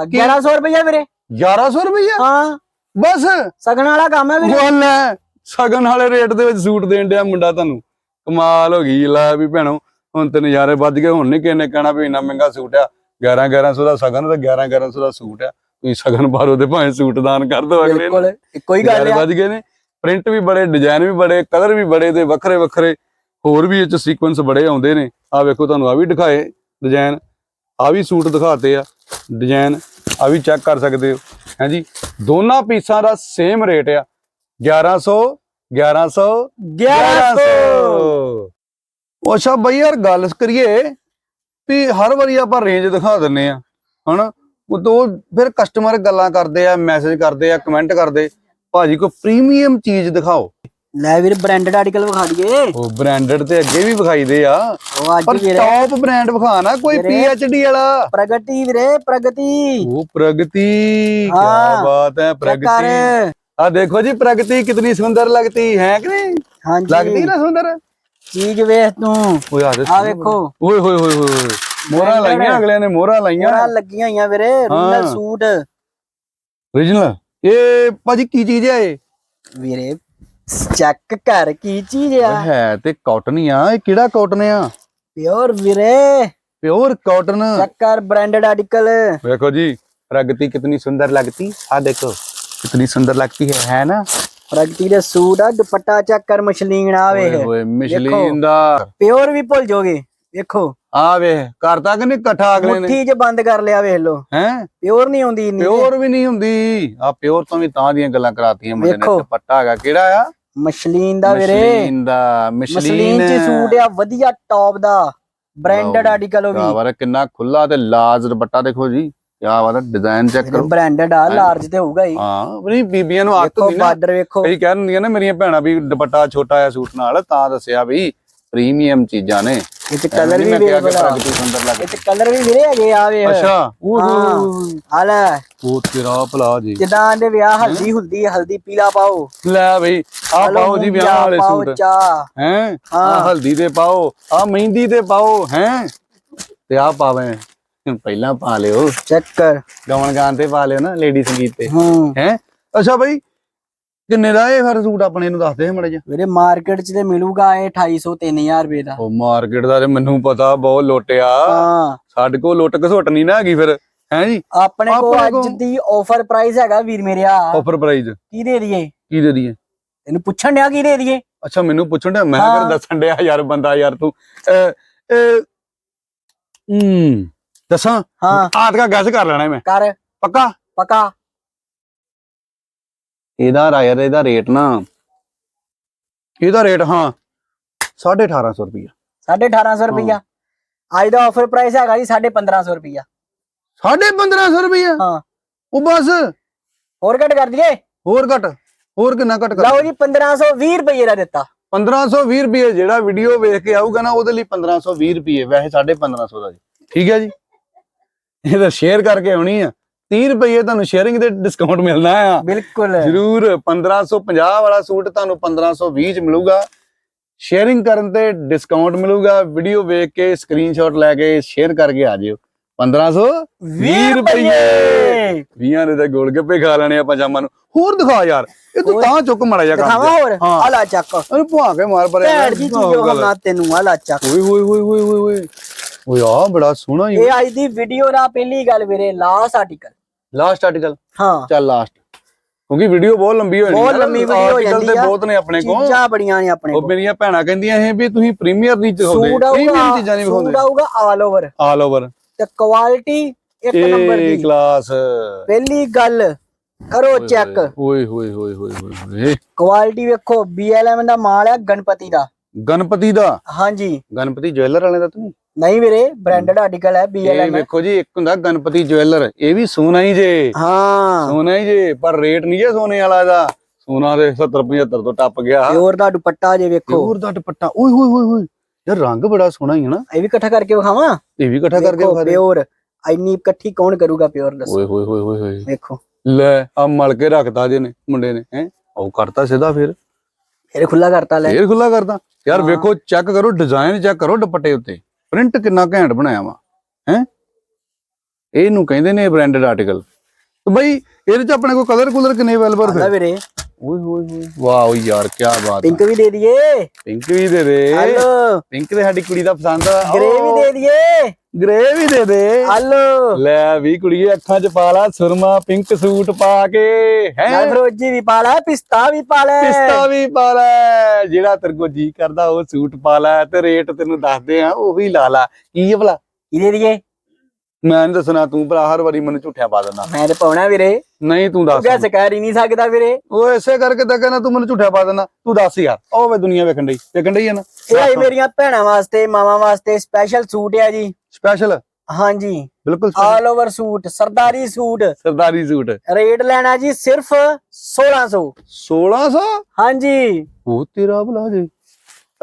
Speaker 2: 1100 ਰੁਪਏ ਵੀਰੇ।
Speaker 1: 1100 ਰੁਪਈਆ?
Speaker 2: ਹਾਂ।
Speaker 1: ਬਸ।
Speaker 2: ਸਗਣ ਵਾਲਾ ਕੰਮ ਹੈ ਵੀਰੇ।
Speaker 1: ਗੱਲ ਹੈ ਸਗਨ ਵਾਲੇ ਰੇਟ ਦੇ ਵਿੱਚ ਸੂਟ ਦੇਣ ਡਿਆ ਮੁੰਡਾ ਤੁਹਾਨੂੰ ਕਮਾਲ ਹੋ ਗਈ ਲੈ ਵੀ ਭੈਣੋ। ਹੁਣ ਤੇ ਨਜ਼ਾਰੇ ਵੱਜ ਗਏ ਹੁਣ ਨਹੀਂ ਕਿਸੇ ਨੇ ਕਹਿਣਾ ਵੀ ਇੰਨਾ ਮਹਿੰਗਾ ਸੂਟ ਆ। 11 1100 ਦਾ ਸਗਨ ਤੇ 11 1100 ਦਾ ਸੂਟ ਆ। ਤੁਸੀਂ ਸਗਨ ਬਾਰੋ ਦੇ ਭਾਵੇਂ ਸੂਟ ਦਾਨ ਕਰ ਦੋ ਅਗਲੇ ਨੂੰ।
Speaker 2: ਹੀ ਗੱਲ
Speaker 1: ਵੱਜ ਗਏ ਨੇ। ਪ੍ਰਿੰਟ ਵੀ ਬੜੇ ਡਿਜ਼ਾਈਨ ਵੀ ਬੜੇ ਕਲਰ ਵੀ ਬੜੇ ਤੇ ਵੱਖਰੇ ਵੱਖਰੇ ਹੋਰ ਵੀ ਇਹ ਚ ਸੀਕੁਐਂਸ ਬੜੇ ਆਉਂਦੇ ਨੇ। ਆ ਵੇਖੋ ਤੁਹਾਨੂੰ ਆ ਵੀ ਦਿਖਾਏ ਡਿਜ਼ਾਈਨ ਆ ਵੀ ਸੂਟ ਦਿਖਾਤੇ ਆ ਡਿਜ਼ਾਈਨ ਆ ਵੀ ਚੈੱਕ ਕਰ ਸਕਦੇ ਹੋ। ਹਾਂਜੀ ਦੋਨਾਂ ਪੀਸਾਂ ਦਾ ਸੇਮ ਰੇਟ ਆ। 1100 1100
Speaker 2: 1100
Speaker 1: ਉਹ ਅੱਛਾ ਬਈ ਯਾਰ ਗੱਲ ਕਰੀਏ ਵੀ ਹਰ ਵਾਰੀ ਆਪਾਂ ਰੇਂਜ ਦਿਖਾ ਦਿੰਨੇ ਆ ਹਨਾ? ਉਦੋਂ ਫਿਰ ਕਸਟਮਰ ਗੱਲਾਂ ਕਰਦੇ ਆ ਮੈਸੇਜ ਕਰਦੇ ਆ ਕਮੈਂਟ ਕਰਦੇ। ਭਾਜੀ ਕੋਈ ਪ੍ਰੀਮੀਅਮ ਚੀਜ਼ ਦਿਖਾਓ।
Speaker 2: ਲੈ ਵੀਰ ਬ੍ਰਾਂਡਡ ਆਰਟੀਕਲ ਵਿਖਾ ਦਈਏ।
Speaker 1: ਉਹ ਬ੍ਰਾਂਡਡ ਤੇ ਅੱਗੇ ਵੀ ਵਿਖਾਈਦੇ ਆ।
Speaker 2: ਉਹ ਅੱਜ
Speaker 1: ਪਰ
Speaker 2: ਵੀਰੇ
Speaker 1: ਟੌਪ ਬ੍ਰਾਂਡ ਵਿਖਾ ਨਾ ਕੋਈ। ਪੀਐਚਡੀ ਵਾਲਾ।
Speaker 2: ਪ੍ਰਗਤੀ ਵੀਰੇ ਪ੍ਰਗਤੀ।
Speaker 1: ਉਹ ਪ੍ਰਗਤੀ ਕੀ। ਬਾਤ ਹੈ ਪ੍ਰਗਤੀ। ਆ ਦੇਖੋ ਜੀ ਪ੍ਰਗਤੀ ਕਿਤਨੀ ਸੁੰਦਰ ਲੱਗਤੀ ਹੈ ਕਿ ਨਹੀਂ? ਲੱਗਦੀ ਨਾ ਸੁੰਦਰ?
Speaker 2: ਚੀਜ਼ ਵੇਖ ਤੂੰ।
Speaker 1: ਓਏ ਆ ਦੇ
Speaker 2: ਆ ਵੇਖੋ।
Speaker 1: ਓਏ ਹੋਏ ਹੋਏ ਹੋਏ ਮੋਹਰਾਂ ਲਾਈਆਂ ਅਗਲੇ ਨੇ ਮੋਹਰਾਂ ਲਾਈਆਂ।
Speaker 2: ਮੋਹਰਾਂ ਲੱਗੀਆਂ ਹੋਈਆਂ ਵੀਰੇ
Speaker 1: ਓਰੀਜਨਲ
Speaker 2: ਸੂਟ।
Speaker 1: ਓਰੀਜਨਲ ਇਹ ਭਾਜੀ ਕੀ ਚੀਜ਼ ਹੈ ਇਹ?
Speaker 2: ਵੀਰੇ ਚੈੱਕ ਕਰ ਕੀ ਚੀਜ਼ ਆ।
Speaker 1: ਹੈ ਤੇ ਕਾਟਨ ਹੀ ਆ। ਇਹ ਕਿਹੜਾ ਕਾਟਨ ਆ?
Speaker 2: ਪਿਓਰ ਵੀਰੇ।
Speaker 1: ਪਿਓਰ ਕਾਟਨ
Speaker 2: ਚੈੱਕ ਕਰ ਬ੍ਰਾਂਡਡ ਆਰਟੀਕਲ
Speaker 1: ਵੇਖੋ ਜੀ ਪ੍ਰਗਤੀ ਕਿੰਨੀ ਸੁੰਦਰ ਲੱਗਤੀ। ਆ ਦੇਖੋ ਕਿਤਨੀ ਸੁੰਦਰ ਲੱਗਤੀ ਹੈ ਹੈ ਨਾ?
Speaker 2: ਪ੍ਰਗਤੀ ਦੇ ਸੂਟ ਆ ਦੁਪੱਟਾ ਚੈੱਕ ਮਸ਼ਲੀਨ ਆ
Speaker 1: ਵੇਖ। ਓਏ ਹੋਏ ਮਿਸ਼ਲੀਨ ਦਾ।
Speaker 2: ਪਿਓਰ ਵੀ ਭੁੱਲ ਜਾਓਗੇ ਵੇਖੋ।
Speaker 1: ਆ ਵੇਖ ਕਰਤਾ ਨਹੀਂ ਇਕੱਠਾ ਅਗਲੇ ਨੇ।
Speaker 2: ਮੁੱਠੀ 'ਚ ਬੰਦ ਕਰ ਲਿਆ ਵੇਖ ਲੋ
Speaker 1: ਹੈ?
Speaker 2: ਪਿਓਰ ਨਹੀਂ ਹੁੰਦੀ ਇੰਨੀ।
Speaker 1: ਪਿਓਰ ਵੀ ਨਹੀਂ ਹੁੰਦੀ। ਆ ਪਿਓਰ ਤੋਂ ਵੀ ਤਾਂ ਦੀਆਂ ਗੱਲਾਂ ਕਰਾਤੀਆਂ ਮੁੰਡੇ ਨੇ। ਦੁਪੱਟਾ ਹੈਗਾ ਕਿਹੜਾ ਆ?
Speaker 2: ਮਸ਼ਲੀਨ ਦਾ ਵੀਰੇ।
Speaker 1: ਮਸ਼ਲੀਨ ਦਾ
Speaker 2: ਮਸ਼ਲੀਨ।
Speaker 1: ਮਸ਼ਲੀਨ
Speaker 2: ਸੂਟ ਆ ਵਧੀਆ ਟੌਪ ਦਾ। ਬ੍ਰਾਂਡਡ ਆਰਟੀਕਲ ਉਹ ਵੀ।
Speaker 1: ਭਰਾਵਾ ਕਿੰਨਾ ਖੁੱਲਾ ਤੇ ਲਾਜ ਦੁਪੱਟਾ ਦੇਖੋ ਜੀ। ਕੀ ਬਾਤ ਹੈ ਡਿਜ਼ਾਈਨ ਚੈੱਕ ਕਰੋ।
Speaker 2: ਬ੍ਰਾਂਡਡ ਆ ਲਾਰਜ ਤੇ ਹੋਊਗਾ ਹੀ
Speaker 1: ਹਾਂ ਨਹੀਂ ਬੀਬੀਆਂ ਨੂੰ ਆਦਤ ਹੁੰਦੀ ਨਾ।
Speaker 2: ਬਾਰਡਰ ਵੇਖੋ।
Speaker 1: ਕਈ ਕਹਿ ਦਿੰਦੀਆਂ ਨੇ ਮੇਰੀਆਂ ਭੈਣਾਂ ਵੀ ਦੁਪੱਟਾ ਛੋਟਾ ਆ ਸੂਟ ਨਾਲ ਤਾਂ ਦੱਸਿਆ ਵੀ ਪ੍ਰੀਮੀਅਮ ਚੀਜ਼ਾਂ ਨੇ।
Speaker 2: ਇਹ ਕਲਰ ਵੀ
Speaker 1: ਸੁੰਦਰ
Speaker 2: ਇਹ ਕਲਰ ਵੀ ਵੀਰੇ ਹੈਗੇ ਆ ਵੇ
Speaker 1: ਅੱਛਾ। ਉਹ
Speaker 2: ਆ ਲੈ।
Speaker 1: ਉਹ ਤੇਰਾ ਭਲਾ ਜੀ।
Speaker 2: ਜਿੱਦਾਂ ਦੇ ਵਿਆਹ ਹਲਦੀ ਹੁੰਦੀ ਹਲਦੀ ਪੀਲਾ ਪਾਓ।
Speaker 1: ਲੈ ਬਈ ਆ ਪਾਓ ਜੀ ਵਿਆਹ ਵਾਲੇ ਸੂਟ। ਹੈ? ਆ
Speaker 2: ਹਾਂ।
Speaker 1: ਹਲਦੀ ਤੇ ਪਾਓ ਆ ਮਹਿੰਦੀ ਤੇ ਪਾਓ ਹੈ? ਤੇ ਆ ਪਾਵੇਂ। ਪਹਿਲਾਂ ਪਾ ਲਿਓ।
Speaker 2: ਚੱਕਰ
Speaker 1: ਗਾਉਣ ਗਾਣ ਤੇ ਪਾ ਲਿਓ ਨਾ ਲੇਡੀ ਸੰਗੀਤ ਤੇ।
Speaker 2: ਹੂੰ।
Speaker 1: ਹੈ? ਅੱਛਾ ਬਈ ਕਿੰਨੇ ਦਾ ਇਹ ਫਿਰ ਸੂਟ ਆਪਣੇ ਨੂੰ ਦੱਸਦੇ ਮੜੇ ਜਾ
Speaker 2: ਵੀਰੇ ਮਾਰਕੀਟ 'ਚ ਤੇ ਮਿਲੂਗਾ ਇਹ 250 3000 ਰੁਪਏ ਦਾ।
Speaker 1: ਉਹ ਮਾਰਕੀਟ ਦਾ ਤੇ ਮੈਨੂੰ ਪਤਾ ਬਹੁਤ ਲੋਟਿਆ।
Speaker 2: ਹਾਂ।
Speaker 1: ਸਾਡੇ ਕੋਲ ਲੁੱਟ ਘਸੁੱਟ ਨਹੀਂ ਨਾ ਹੈਗੀ ਫਿਰ। ਹੈ ਜੀ?
Speaker 2: ਆਪਣੇ ਕੋ
Speaker 1: ਆਪਣੇ
Speaker 2: ਅੱਜ
Speaker 1: ਕੋਲ-
Speaker 2: ਦੀ ਆਫਰ ਪ੍ਰਾਈਸ ਹੈਗਾ ਵੀਰ ਮੇਰਿਆ
Speaker 1: ਆਫਰ ਪ੍ਰਾਈਸ
Speaker 2: ਕੀ ਦੇ ਦਈਏ?
Speaker 1: ਕੀ ਦੇ ਦਈਏ?
Speaker 2: ਤੈਨੂੰ ਪੁੱਛਣ ਡਿਆ ਕੀ ਦੇ ਦਈਏ?
Speaker 1: ਅੱਛਾ ਮੈਨੂੰ ਪੁੱਛਣ ਡਿਆ? ਮੈਂ
Speaker 2: ਹਾਂ।
Speaker 1: ਫਿਰ ਦੱਸਣ ਡਿਆ ਯਾਰ ਬੰਦਾ ਯਾਰ ਤੂੰ। ਹਮ ਦੱਸਾਂ?
Speaker 2: ਹਾਂ।
Speaker 1: ਆਤ ਕਾ ਗੈਸ ਕਰ ਲੈਣਾ ਮੈਂ।
Speaker 2: ਕਰ।
Speaker 1: ਪੱਕਾ?
Speaker 2: ਪਕਾ।
Speaker 1: ਇਹਦਾ ਰਾਇਰ ਇਹਦਾ ਰੇਟ ਨਾ। ਇਹਦਾ ਰੇਟ ਹਾਂ 1850 ਰੁਪਇਆ
Speaker 2: 1850 ਰੁਪਇਆ ਅੱਜ ਦਾ ਆਫਰ ਪ੍ਰਾਈਸ ਹੈਗਾ ਜੀ 1550 ਰੁਪਇਆ
Speaker 1: 1550 ਰੁਪਇਆ
Speaker 2: ਹਾਂ।
Speaker 1: ਉਹ ਬਸ।
Speaker 2: ਹੋਰ ਘੱਟ ਕਰ ਦਈਏ?
Speaker 1: ਹੋਰ ਘਟ ਹੋਰ ਕਿੰਨਾ ਘਟ ਕਰ
Speaker 2: ਲਓ ਜੀ 1520 ਰੁਪਏ ਦਾ ਦਿੱਤਾ।
Speaker 1: 1520 ਰੁਪਏ ਜਿਹੜਾ ਵੀਡੀਓ ਵੇਖ ਕੇ ਆਊਗਾ ਨਾ ਉਹਦੇ ਲਈ 1520 ਰੁਪਏ ਵੈਸੇ 1550 ਦਾ ਜੀ। ਠੀਕ ਹੈ ਜੀ? ਇਹਦਾ ਸ਼ੇਅਰ ਕਰਕੇ ਆਉਣੀ ਆ। 30 ਰੁਪਏ ਤੁਹਾਨੂੰ ਸ਼ੇਅਰਿੰਗ ਦੇ ਡਿਸਕਾਊਂਟ ਮਿਲਣਾ ਆ।
Speaker 2: ਬਿਲਕੁਲ।
Speaker 1: ਜ਼ਰੂਰ 1550 ਵਾਲਾ ਸੂਟ ਤੁਹਾਨੂੰ 1520 ਚ ਮਿਲੂਗਾ। ਸ਼ੇਅਰਿੰਗ ਕਰਨ ਤੇ ਡਿਸਕਾਊਂਟ ਮਿਲੂਗਾ। ਵੀਡੀਓ ਵੇਖ ਕੇ ਸਕਰੀਨਸ਼ਾਟ ਲੈ ਕੇ ਸ਼ੇਅਰ ਕਰਕੇ ਆ ਜਿਓ। 1520 ਰੁਪਏ 20 ਦੇ ਤਾਂ ਗੋਲ ਗੱਪੇ ਖਾ ਲੈਣੇ ਆ ਪਜਾਮਾ ਨੂੰ। ਹੋਰ ਦਿਖਾ ਯਾਰ ਇਹ ਤੂੰ? ਤਾਂ ਚੁੱਕ ਮੜਾ ਜਾ
Speaker 2: ਦਿਖਾਵਾ
Speaker 1: ਕਰ
Speaker 2: ਹੋਰ। ਆ ਲਾ ਚੱਕ।
Speaker 1: ਉਹਨੂੰ ਭੁਆ ਕੇ ਮਾਰ ਪਰੇ।
Speaker 2: ਭੈਣ ਦੀ ਚੀਜ਼ ਉਹ ਨਾ ਤੈਨੂੰ ਆ ਲਾ ਚੱਕ।
Speaker 1: ਓਏ ਹੋਏ ਹੋਏ ਹੋਏ ਹੋਏ। ਓਏ ਆ ਬੜਾ ਸੋਹਣਾ ਹੀ
Speaker 2: ਇਹ ਅੱਜ ਦੀ ਵੀਡੀਓ ਦਾ ਪਹਿਲੀ ਗੱਲ ਵੀਰੇ ਲਾਸਟ ਆਰਟੀਕਲ
Speaker 1: ਲਾਸਟ ਆਰਟੀਕਲ
Speaker 2: ਹਾਂ।
Speaker 1: ਚੱਲ ਲਾਸਟ ਕਿਉਂਕਿ ਵੀਡੀਓ ਬਹੁਤ ਲੰਬੀ ਹੋ ਜਾਣੀ
Speaker 2: ਬਹੁਤ ਲੰਬੀ video ਹੋ ਜਾਂਦੀ ਆ।
Speaker 1: ਬਹੁਤ ਨੇ ਆਪਣੇ ਕੋਲ।
Speaker 2: ਚੀਜ਼ਾਂ ਬੜੀਆਂ ਨੇ ਆਪਣੇ
Speaker 1: ਉਹ
Speaker 2: ਕੋਲ।
Speaker 1: ਮੇਰੀਆਂ ਭੈਣਾਂ ਕਹਿੰਦੀਆਂ ਇਹ ਵੀ ਤੁਸੀਂ ਪ੍ਰੀਮੀਅਰ ਨਹੀਂ ਦਿਖਾਉਂਦੇ
Speaker 2: ਸੂਟ
Speaker 1: ਪ੍ਰੀਮੀਅਰ ਚੀਜ਼ਾਂ ਨਹੀਂ
Speaker 2: ਸੂਟ
Speaker 1: ਦਿਖਾਉਂਦੇ
Speaker 2: ਆਊਗਾ ਆਲ ਓਵਰ
Speaker 1: ਆਲ ਓਵਰ
Speaker 2: ਤੇ ਕੁਆਲਿਟੀ ਇੱਕ ਨੰਬਰ ਦੀ।
Speaker 1: ਕਲਾਸ
Speaker 2: ਪਹਿਲੀ ਗੱਲ ਕਰੋ ਚੈੱਕ
Speaker 1: ਓਏ ਹੋਏ ਹੋਏ ਹੋਏ ਹੋਏ ਹੋਏ।
Speaker 2: ਕੁਆਲਿਟੀ ਵੇਖੋ BLM ਦਾ ਮਾਲ ਹੈ ਗਣਪਤੀ ਦਾ।
Speaker 1: ਗਣਪਤੀ ਦਾ?
Speaker 2: ਹਾਂਜੀ।
Speaker 1: ਗਣਪਤੀ ਜੁਐਲਰ ਵਾਲੇ ਦਾ ਤੂੰ
Speaker 2: ਨਹੀਂ? ਵੀਰੇ ਬ੍ਰਾਂਡਡ ਆਰਟੀਕਲ ਹੈ
Speaker 1: ਇਹ
Speaker 2: BLM
Speaker 1: ਵੇਖੋ ਜੀ ਇੱਕ ਹੁੰਦਾ ਗਣਪਤੀ ਜੁਐਲਰ ਇਹ ਵੀ ਸੋਨਾ ਹੀ ਜੇ।
Speaker 2: ਹਾਂ।
Speaker 1: ਸੋਨਾ ਹੀ ਜੇ ਪਰ ਰੇਟ ਨਹੀਂ ਜੇ ਸੋਨੇ ਵਾਲਾ ਇਹਦਾ। ਸੋਨਾ ਦੇ 70 75 ਤੋਂ ਟੱਪ ਗਿਆ।
Speaker 2: ਪਿਓਰ ਦਾ ਦੁਪੱਟਾ ਜੇ ਵੇਖੋ।
Speaker 1: ਹੋਰ ਦਾ ਦੁਪੱਟਾ। ਓਏ ਹੋਏ ਹੋਏ ਹੋਏ ਯਾਰ ਰੰਗ ਬੜਾ ਸੋਹਣਾ ਹੀ ਹੈ ਨਾ।
Speaker 2: ਇਹ ਵੀ ਇਕੱਠਾ ਕਰਕੇ ਵਿਖਾਵਾਂ?
Speaker 1: ਇਹ ਵੀ ਇਕੱਠਾ ਕਰਕੇ ਵਿਖਾ ਦੇ।
Speaker 2: ਪਿਓਰ ਇੰਨੀ ਇਕੱਠੀ ਕੌਣ ਕਰੂਗਾ ਪਿਓਰ ਦੱਸੋ।
Speaker 1: ਓਏ ਹੋਏ ਹੋਏ ਹੋਏ ਹੋਏ
Speaker 2: ਵੇਖੋ।
Speaker 1: ਲੈ ਆ ਮਲ ਕੇ ਰੱਖਤਾ ਜੇ ਨੇ ਮੁੰਡੇ ਨੇ ਹੈ? ਉਹ ਕਰਤਾ ਸਿੱਧਾ ਫਿਰ।
Speaker 2: ਫਿਰ ਖੁੱਲਾ ਕਰਤਾ ਲੈ।
Speaker 1: ਫੇਰ ਖੁੱਲਾ ਕਰਤਾ ਯਾਰ
Speaker 2: ਹਾਂ।
Speaker 1: ਵੇਖੋ ਚੈੱਕ ਕਰੋ ਡਿਜ਼ਾਈਨ ਚੈੱਕ ਕਰੋ ਦੁਪੱਟੇ ਉੱਤੇ। ਪ੍ਰਿੰਟ ਕਿੰਨਾ ਘੈਂਟ ਬਣਾਇਆ ਵਾ ਹੈ? ਇਹਨੂੰ ਕਹਿੰਦੇ ਨੇ ਬ੍ਰਾਂਡਡ ਆਰਟੀਕਲ ਤੇ ਬਈ ਇਹਦੇ ਚ ਆਪਣੇ ਕੋਲ ਕਲਰ ਕੁਲਰ ਕਿੰਨੇ ਅਵੇਲੇਬਲ ਫਿਰ?
Speaker 2: ਵੀਰੇ।
Speaker 1: ਓਏ ਹੋਏ ਹੋਏ। ਵਾਓ ਯਾਰ ਕੀ ਬਾਤ
Speaker 2: ਪਿੰਕ ਵੀ ਦੇ ਦਈਏ।
Speaker 1: ਪਿੰਕ ਵੀ ਦੇ ਦੇ।
Speaker 2: ਹਲੋ।
Speaker 1: ਪਿੰਕ ਤੇ ਸਾਡੀ ਕੁੜੀ ਦਾ ਪਸੰਦ ਆ।
Speaker 2: ਗ੍ਰੇ ਵੀ ਦੇ ਦਈਏ।
Speaker 1: ਗ੍ਰੇ ਵੀ ਦੇ ਦੇ।
Speaker 2: ਹਲੋ।
Speaker 1: ਲੈ ਵੀ ਕੁੜੀਏ ਅੱਖਾਂ 'ਚ ਪਾ ਲਾ ਸੁਰਮਾ ਪਿੰਕ ਸੂਟ ਪਾ ਕੇ। ਹੈ?
Speaker 2: ਨਾਲ ਫਰੋਜੀ ਵੀ ਪਾ ਲੈ ਪਿਸਤਾ ਵੀ ਪਾ ਲੈ।
Speaker 1: ਪਿਸਤਾ ਵੀ ਪਾ ਲੈ। ਜਿਹੜਾ ਤੇਰੇ ਕੋ ਜੀ ਕਰਦਾ ਉਹ ਸੂਟ ਪਾ ਲੈ ਤੇ ਰੇਟ ਤੈਨੂੰ ਦੱਸਦੇ ਆ ਉਹੀ ਲਾ ਲਾ। ਕੀ ਹੈ ਭਲਾ?
Speaker 2: ਕੀ ਦੇ ਦਈਏ?
Speaker 1: ਮੈਂ ਨਹੀਂ ਦੱਸਣਾ ਤੂੰ ਭਰਾ ਹਰ ਵਾਰੀ ਮੈਨੂੰ ਝੂਠਿਆ ਪਾ ਦਿੰਦਾ।
Speaker 2: ਮੈਂ ਤੇ ਪਾਉਣਾ ਵੀਰੇ।
Speaker 1: ਨਹੀਂ ਤੂੰ ਦੱਸ।
Speaker 2: ਗੈਸ ਕਰ ਹੀ ਨਹੀਂ ਸਕਦਾ ਵੀਰੇ।
Speaker 1: ਉਹ ਐਸੇ ਕਰਕੇ ਤਾਂ ਕਹਿੰਦਾ ਤੂੰ ਮੈਨੂੰ ਝੂਠਿਆ ਪਾ ਦਿੰਦਾ। ਤੂੰ ਦੱਸ ਯਾਰ ਉਹ ਵੇ ਦੁਨੀਆ ਵੇਖਣ ਡਈ ਵੇਖਣ ਡਈ ਆ ਨਾ।
Speaker 2: ਇਹ ਆਈ ਮੇਰੀਆਂ ਭੈਣਾਂ ਵਾਸਤੇ ਮਾਵਾਂ ਵਾਸਤੇ ਸਪੈਸ਼ਲ ਸੂਟ ਹੈ ਜੀ।
Speaker 1: ਸਪੈਸ਼ਲ
Speaker 2: ਹਾਂਜੀ।
Speaker 1: ਬਿਲਕੁਲ
Speaker 2: ਆਲ ਓਵਰ ਸੂਟ ਸਰਦਾਰੀ ਸੂਟ।
Speaker 1: ਸਰਦਾਰੀ ਸੂਟ।
Speaker 2: ਰੇਟ ਲੈਣਾ ਜੀ ਸਿਰਫ 1600
Speaker 1: 1600
Speaker 2: ਹਾਂਜੀ।
Speaker 1: ਉਹ ਤੇਰਾ ਭਲਾ ਜੇ।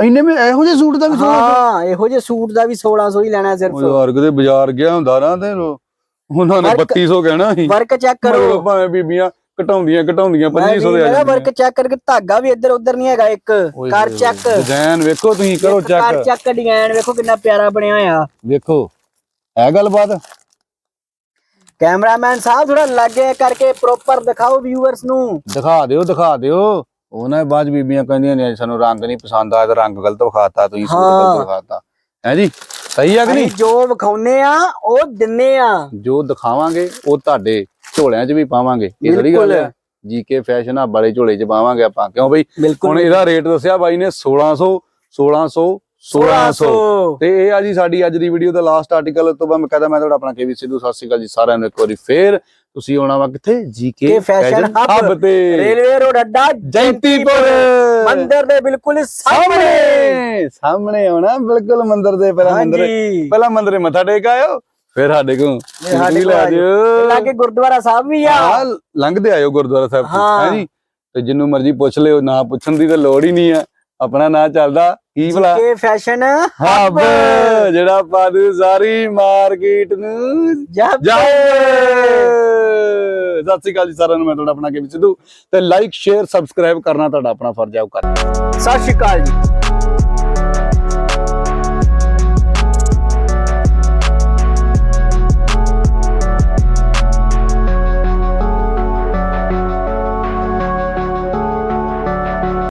Speaker 1: ਇੰਨੇ ਮੈਂ ਇਹੋ ਜਿਹੇ ਸੂਟ ਦਾ ਵੀ 1600
Speaker 2: ਹਾਂ ਇਹੋ ਜਿਹੇ ਸੂਟ ਦਾ ਵੀ 1600 ਹੀ ਲੈਣਾ
Speaker 1: ਉਹ
Speaker 2: ਸਿਰਫ
Speaker 1: ਯਾਰ ਕਿਤੇ ਬਾਜ਼ਾਰ ਗਿਆ ਹੁੰਦਾ ਨਾ ਤੇ ਉਹਨਾਂ ਨੇ
Speaker 2: ਵਰਕ-
Speaker 1: 3200 ਕਹਿਣਾ ਸੀ।
Speaker 2: ਵਰਕ ਚੈੱਕ ਕਰੋ।
Speaker 1: ਭਾਵੇਂ ਬੀਬੀਆਂ ਘਟਾਉਂਦੀਆਂ ਘਟਾਉਂਦੀਆਂ 2500 ਦੇ ਆ
Speaker 2: ਮੈਂ ਵਰਕ ਚੈੱਕ ਕਰਕੇ ਧਾਗਾ ਵੀ ਇੱਧਰ ਉੱਧਰ ਨਹੀਂ ਹੈਗਾ ਇੱਕ ਕਰ ਚੈੱਕ।
Speaker 1: ਡਿਜ਼ਾਈਨ ਵੇਖੋ ਤੁਸੀਂ ਕਰੋ
Speaker 2: ਕਰ
Speaker 1: ਚੈੱਕ।
Speaker 2: ਚੈੱਕ ਡਿਜ਼ਾਈਨ ਵੇਖੋ ਕਿੰਨਾ ਪਿਆਰਾ ਬਣਿਆ ਹੋਇਆ।
Speaker 1: ਵੇਖੋ। ਇਹ ਗੱਲਬਾਤ?
Speaker 2: ਕੈਮਰਾਮੈਨ ਸਾਹਿਬ ਥੋੜਾ ਲਾਗੇ ਕਰਕੇ ਪ੍ਰੋਪਰ ਦਿਖਾਓ ਵਿਊਅਰਸ ਨੂੰ।
Speaker 1: ਦਿਖਾ ਦਿਓ ਦਿਖਾ ਦਿਓ। ਉਹਨਾਂ ਬਾਅਦ 'ਚ ਬੀਬੀਆਂ ਕਹਿੰਦੀਆਂ ਨੇ ਸਾਨੂੰ ਰੰਗ ਨਹੀਂ ਪਸੰਦ ਆਇਆ ਤਾਂ ਰੰਗ ਗਲਤ ਵਿਖਾਤਾ ਤੁਸੀਂ ਸੂਟ
Speaker 2: ਹਾਂ।
Speaker 1: ਗਲਤ ਵਿਖਾਤਾ। ਹੈ ਜੀ? ਸਹੀ ਆ ਕਿ ਨਹੀਂ?
Speaker 2: ਜੋ ਵਿਖਾਉਨੇ ਆ ਉਹ ਦਿੰਨੇ ਆ।
Speaker 1: ਜੋ ਦਿਖਾਵਾਂਗੇ ਉਹ ਤੁਹਾਡੇ ਝੋਲਿਆਂ 'ਚ ਵੀ ਪਾਵਾਂਗੇ। ਇਹ ਥੋੜੀ ਗੱਲ। ਆ। ਜੀਕੇ ਫੈਸ਼ਨ ਆ ਬੜੇ ਝੋਲੇ 'ਚ ਪਾਵਾਂਗੇ ਆਪਾਂ। ਕਿਉਂ ਬਈ? ਹੁਣ ਇਹਦਾ ਰੇਟ ਦੱਸਿਆ ਬਾਈ ਨੇ 1600 1600 1600 ਤੇ ਇਹ ਆ ਜੀ ਸਾਡੀ ਅੱਜ ਦੀ ਵੀਡੀਓ ਦਾ ਲਾਸਟ ਆਰਟੀਕਲ ਤੋਂ ਬਾਅਦ ਮੈਂ ਕਹਦਾ ਮੈਂ ਤੁਹਾਡਾ ਆਪਣਾ ਕੇਵੀ ਸਿੱਧੂ ਸਤਿ ਸ਼੍ਰੀ ਅਕਾਲ ਜੀ ਸਾਰਿਆਂ ਨੂੰ ਇੱਕ ਵਾਰੀ ਫੇਰ। ਤੁਸੀਂ ਆਉਣਾ ਵਾ ਕਿੱਥੇ? ਜੀਕੇ
Speaker 2: fashion hub
Speaker 1: ਤੇ।
Speaker 2: ਰੇਲਵੇ ਰੋਡ ਅੱਡਾ
Speaker 1: ਜੈਂਤੀਪੁਰ।
Speaker 2: ਮੰਦਿਰ ਦੇ ਬਿਲਕੁਲ ਸਾਹਮਣੇ।
Speaker 1: ਸਾਹਮਣੇ ਆਉਣਾ ਬਿਲਕੁਲ ਮੰਦਿਰ ਦੇ ਪਹਿਲਾਂ ਮੰਦਿਰ।
Speaker 2: ਹਾਂਜੀ
Speaker 1: ਪਹਿਲਾਂ ਮੰਦਰੇ ਮੱਥਾ ਟੇਕ ਆਇਓ ਫਿਰ ਸਾਡੇ ਕੋਲ
Speaker 2: ਸਾਡੇ
Speaker 1: ਲੈ। ਜਿਓ
Speaker 2: ਲਾਗੇ ਗੁਰਦੁਆਰਾ ਸਾਹਿਬ ਵੀ ਆ।
Speaker 1: ਹਾਂ ਲੰਘਦੇ ਆਇਓ ਗੁਰਦੁਆਰਾ ਸਾਹਿਬ ਤੋਂ
Speaker 2: ਹਾਂ।
Speaker 1: ਹੈ ਜੀ? ਤੇ ਜਿੰਨੂੰ ਮਰਜ਼ੀ ਪੁੱਛ ਲਿਓ ਨਾ ਪੁੱਛਣ ਦੀ ਤਾਂ ਲੋੜ ਹੀ ਨਹੀਂ ਆ। ਆਪਣਾ ਨਾਂ ਚੱਲਦਾ ਕੀ ਭਲਾ?
Speaker 2: ਕੇ ਫੈਸ਼ਨ
Speaker 1: ਹੱਬ ਜਿਹੜਾ ਪਾਦੂ ਸਾਰੀ ਮਾਰਕੀਟ ਨੂੰ। ਜਾਏ ਸਤਿ ਸ਼੍ਰੀ ਅਕਾਲ ਜੀ ਸਾਰਿਆਂ ਨੂੰ ਮੈਂ ਤੁਹਾਡਾ ਆਪਣਾ ਕੇ ਸਿੱਧੂ। ਤੇ ਲਾਈਕ ਸ਼ੇਅਰ ਸਬਸਕ੍ਰਾਈਬ ਕਰਨਾ ਤੁਹਾਡਾ ਆਪਣਾ ਫਰਜ਼ ਹੈ ਉਹ ਕਰ
Speaker 2: ਸਤਿ ਸ਼੍ਰੀ ਅਕਾਲ ਜੀ।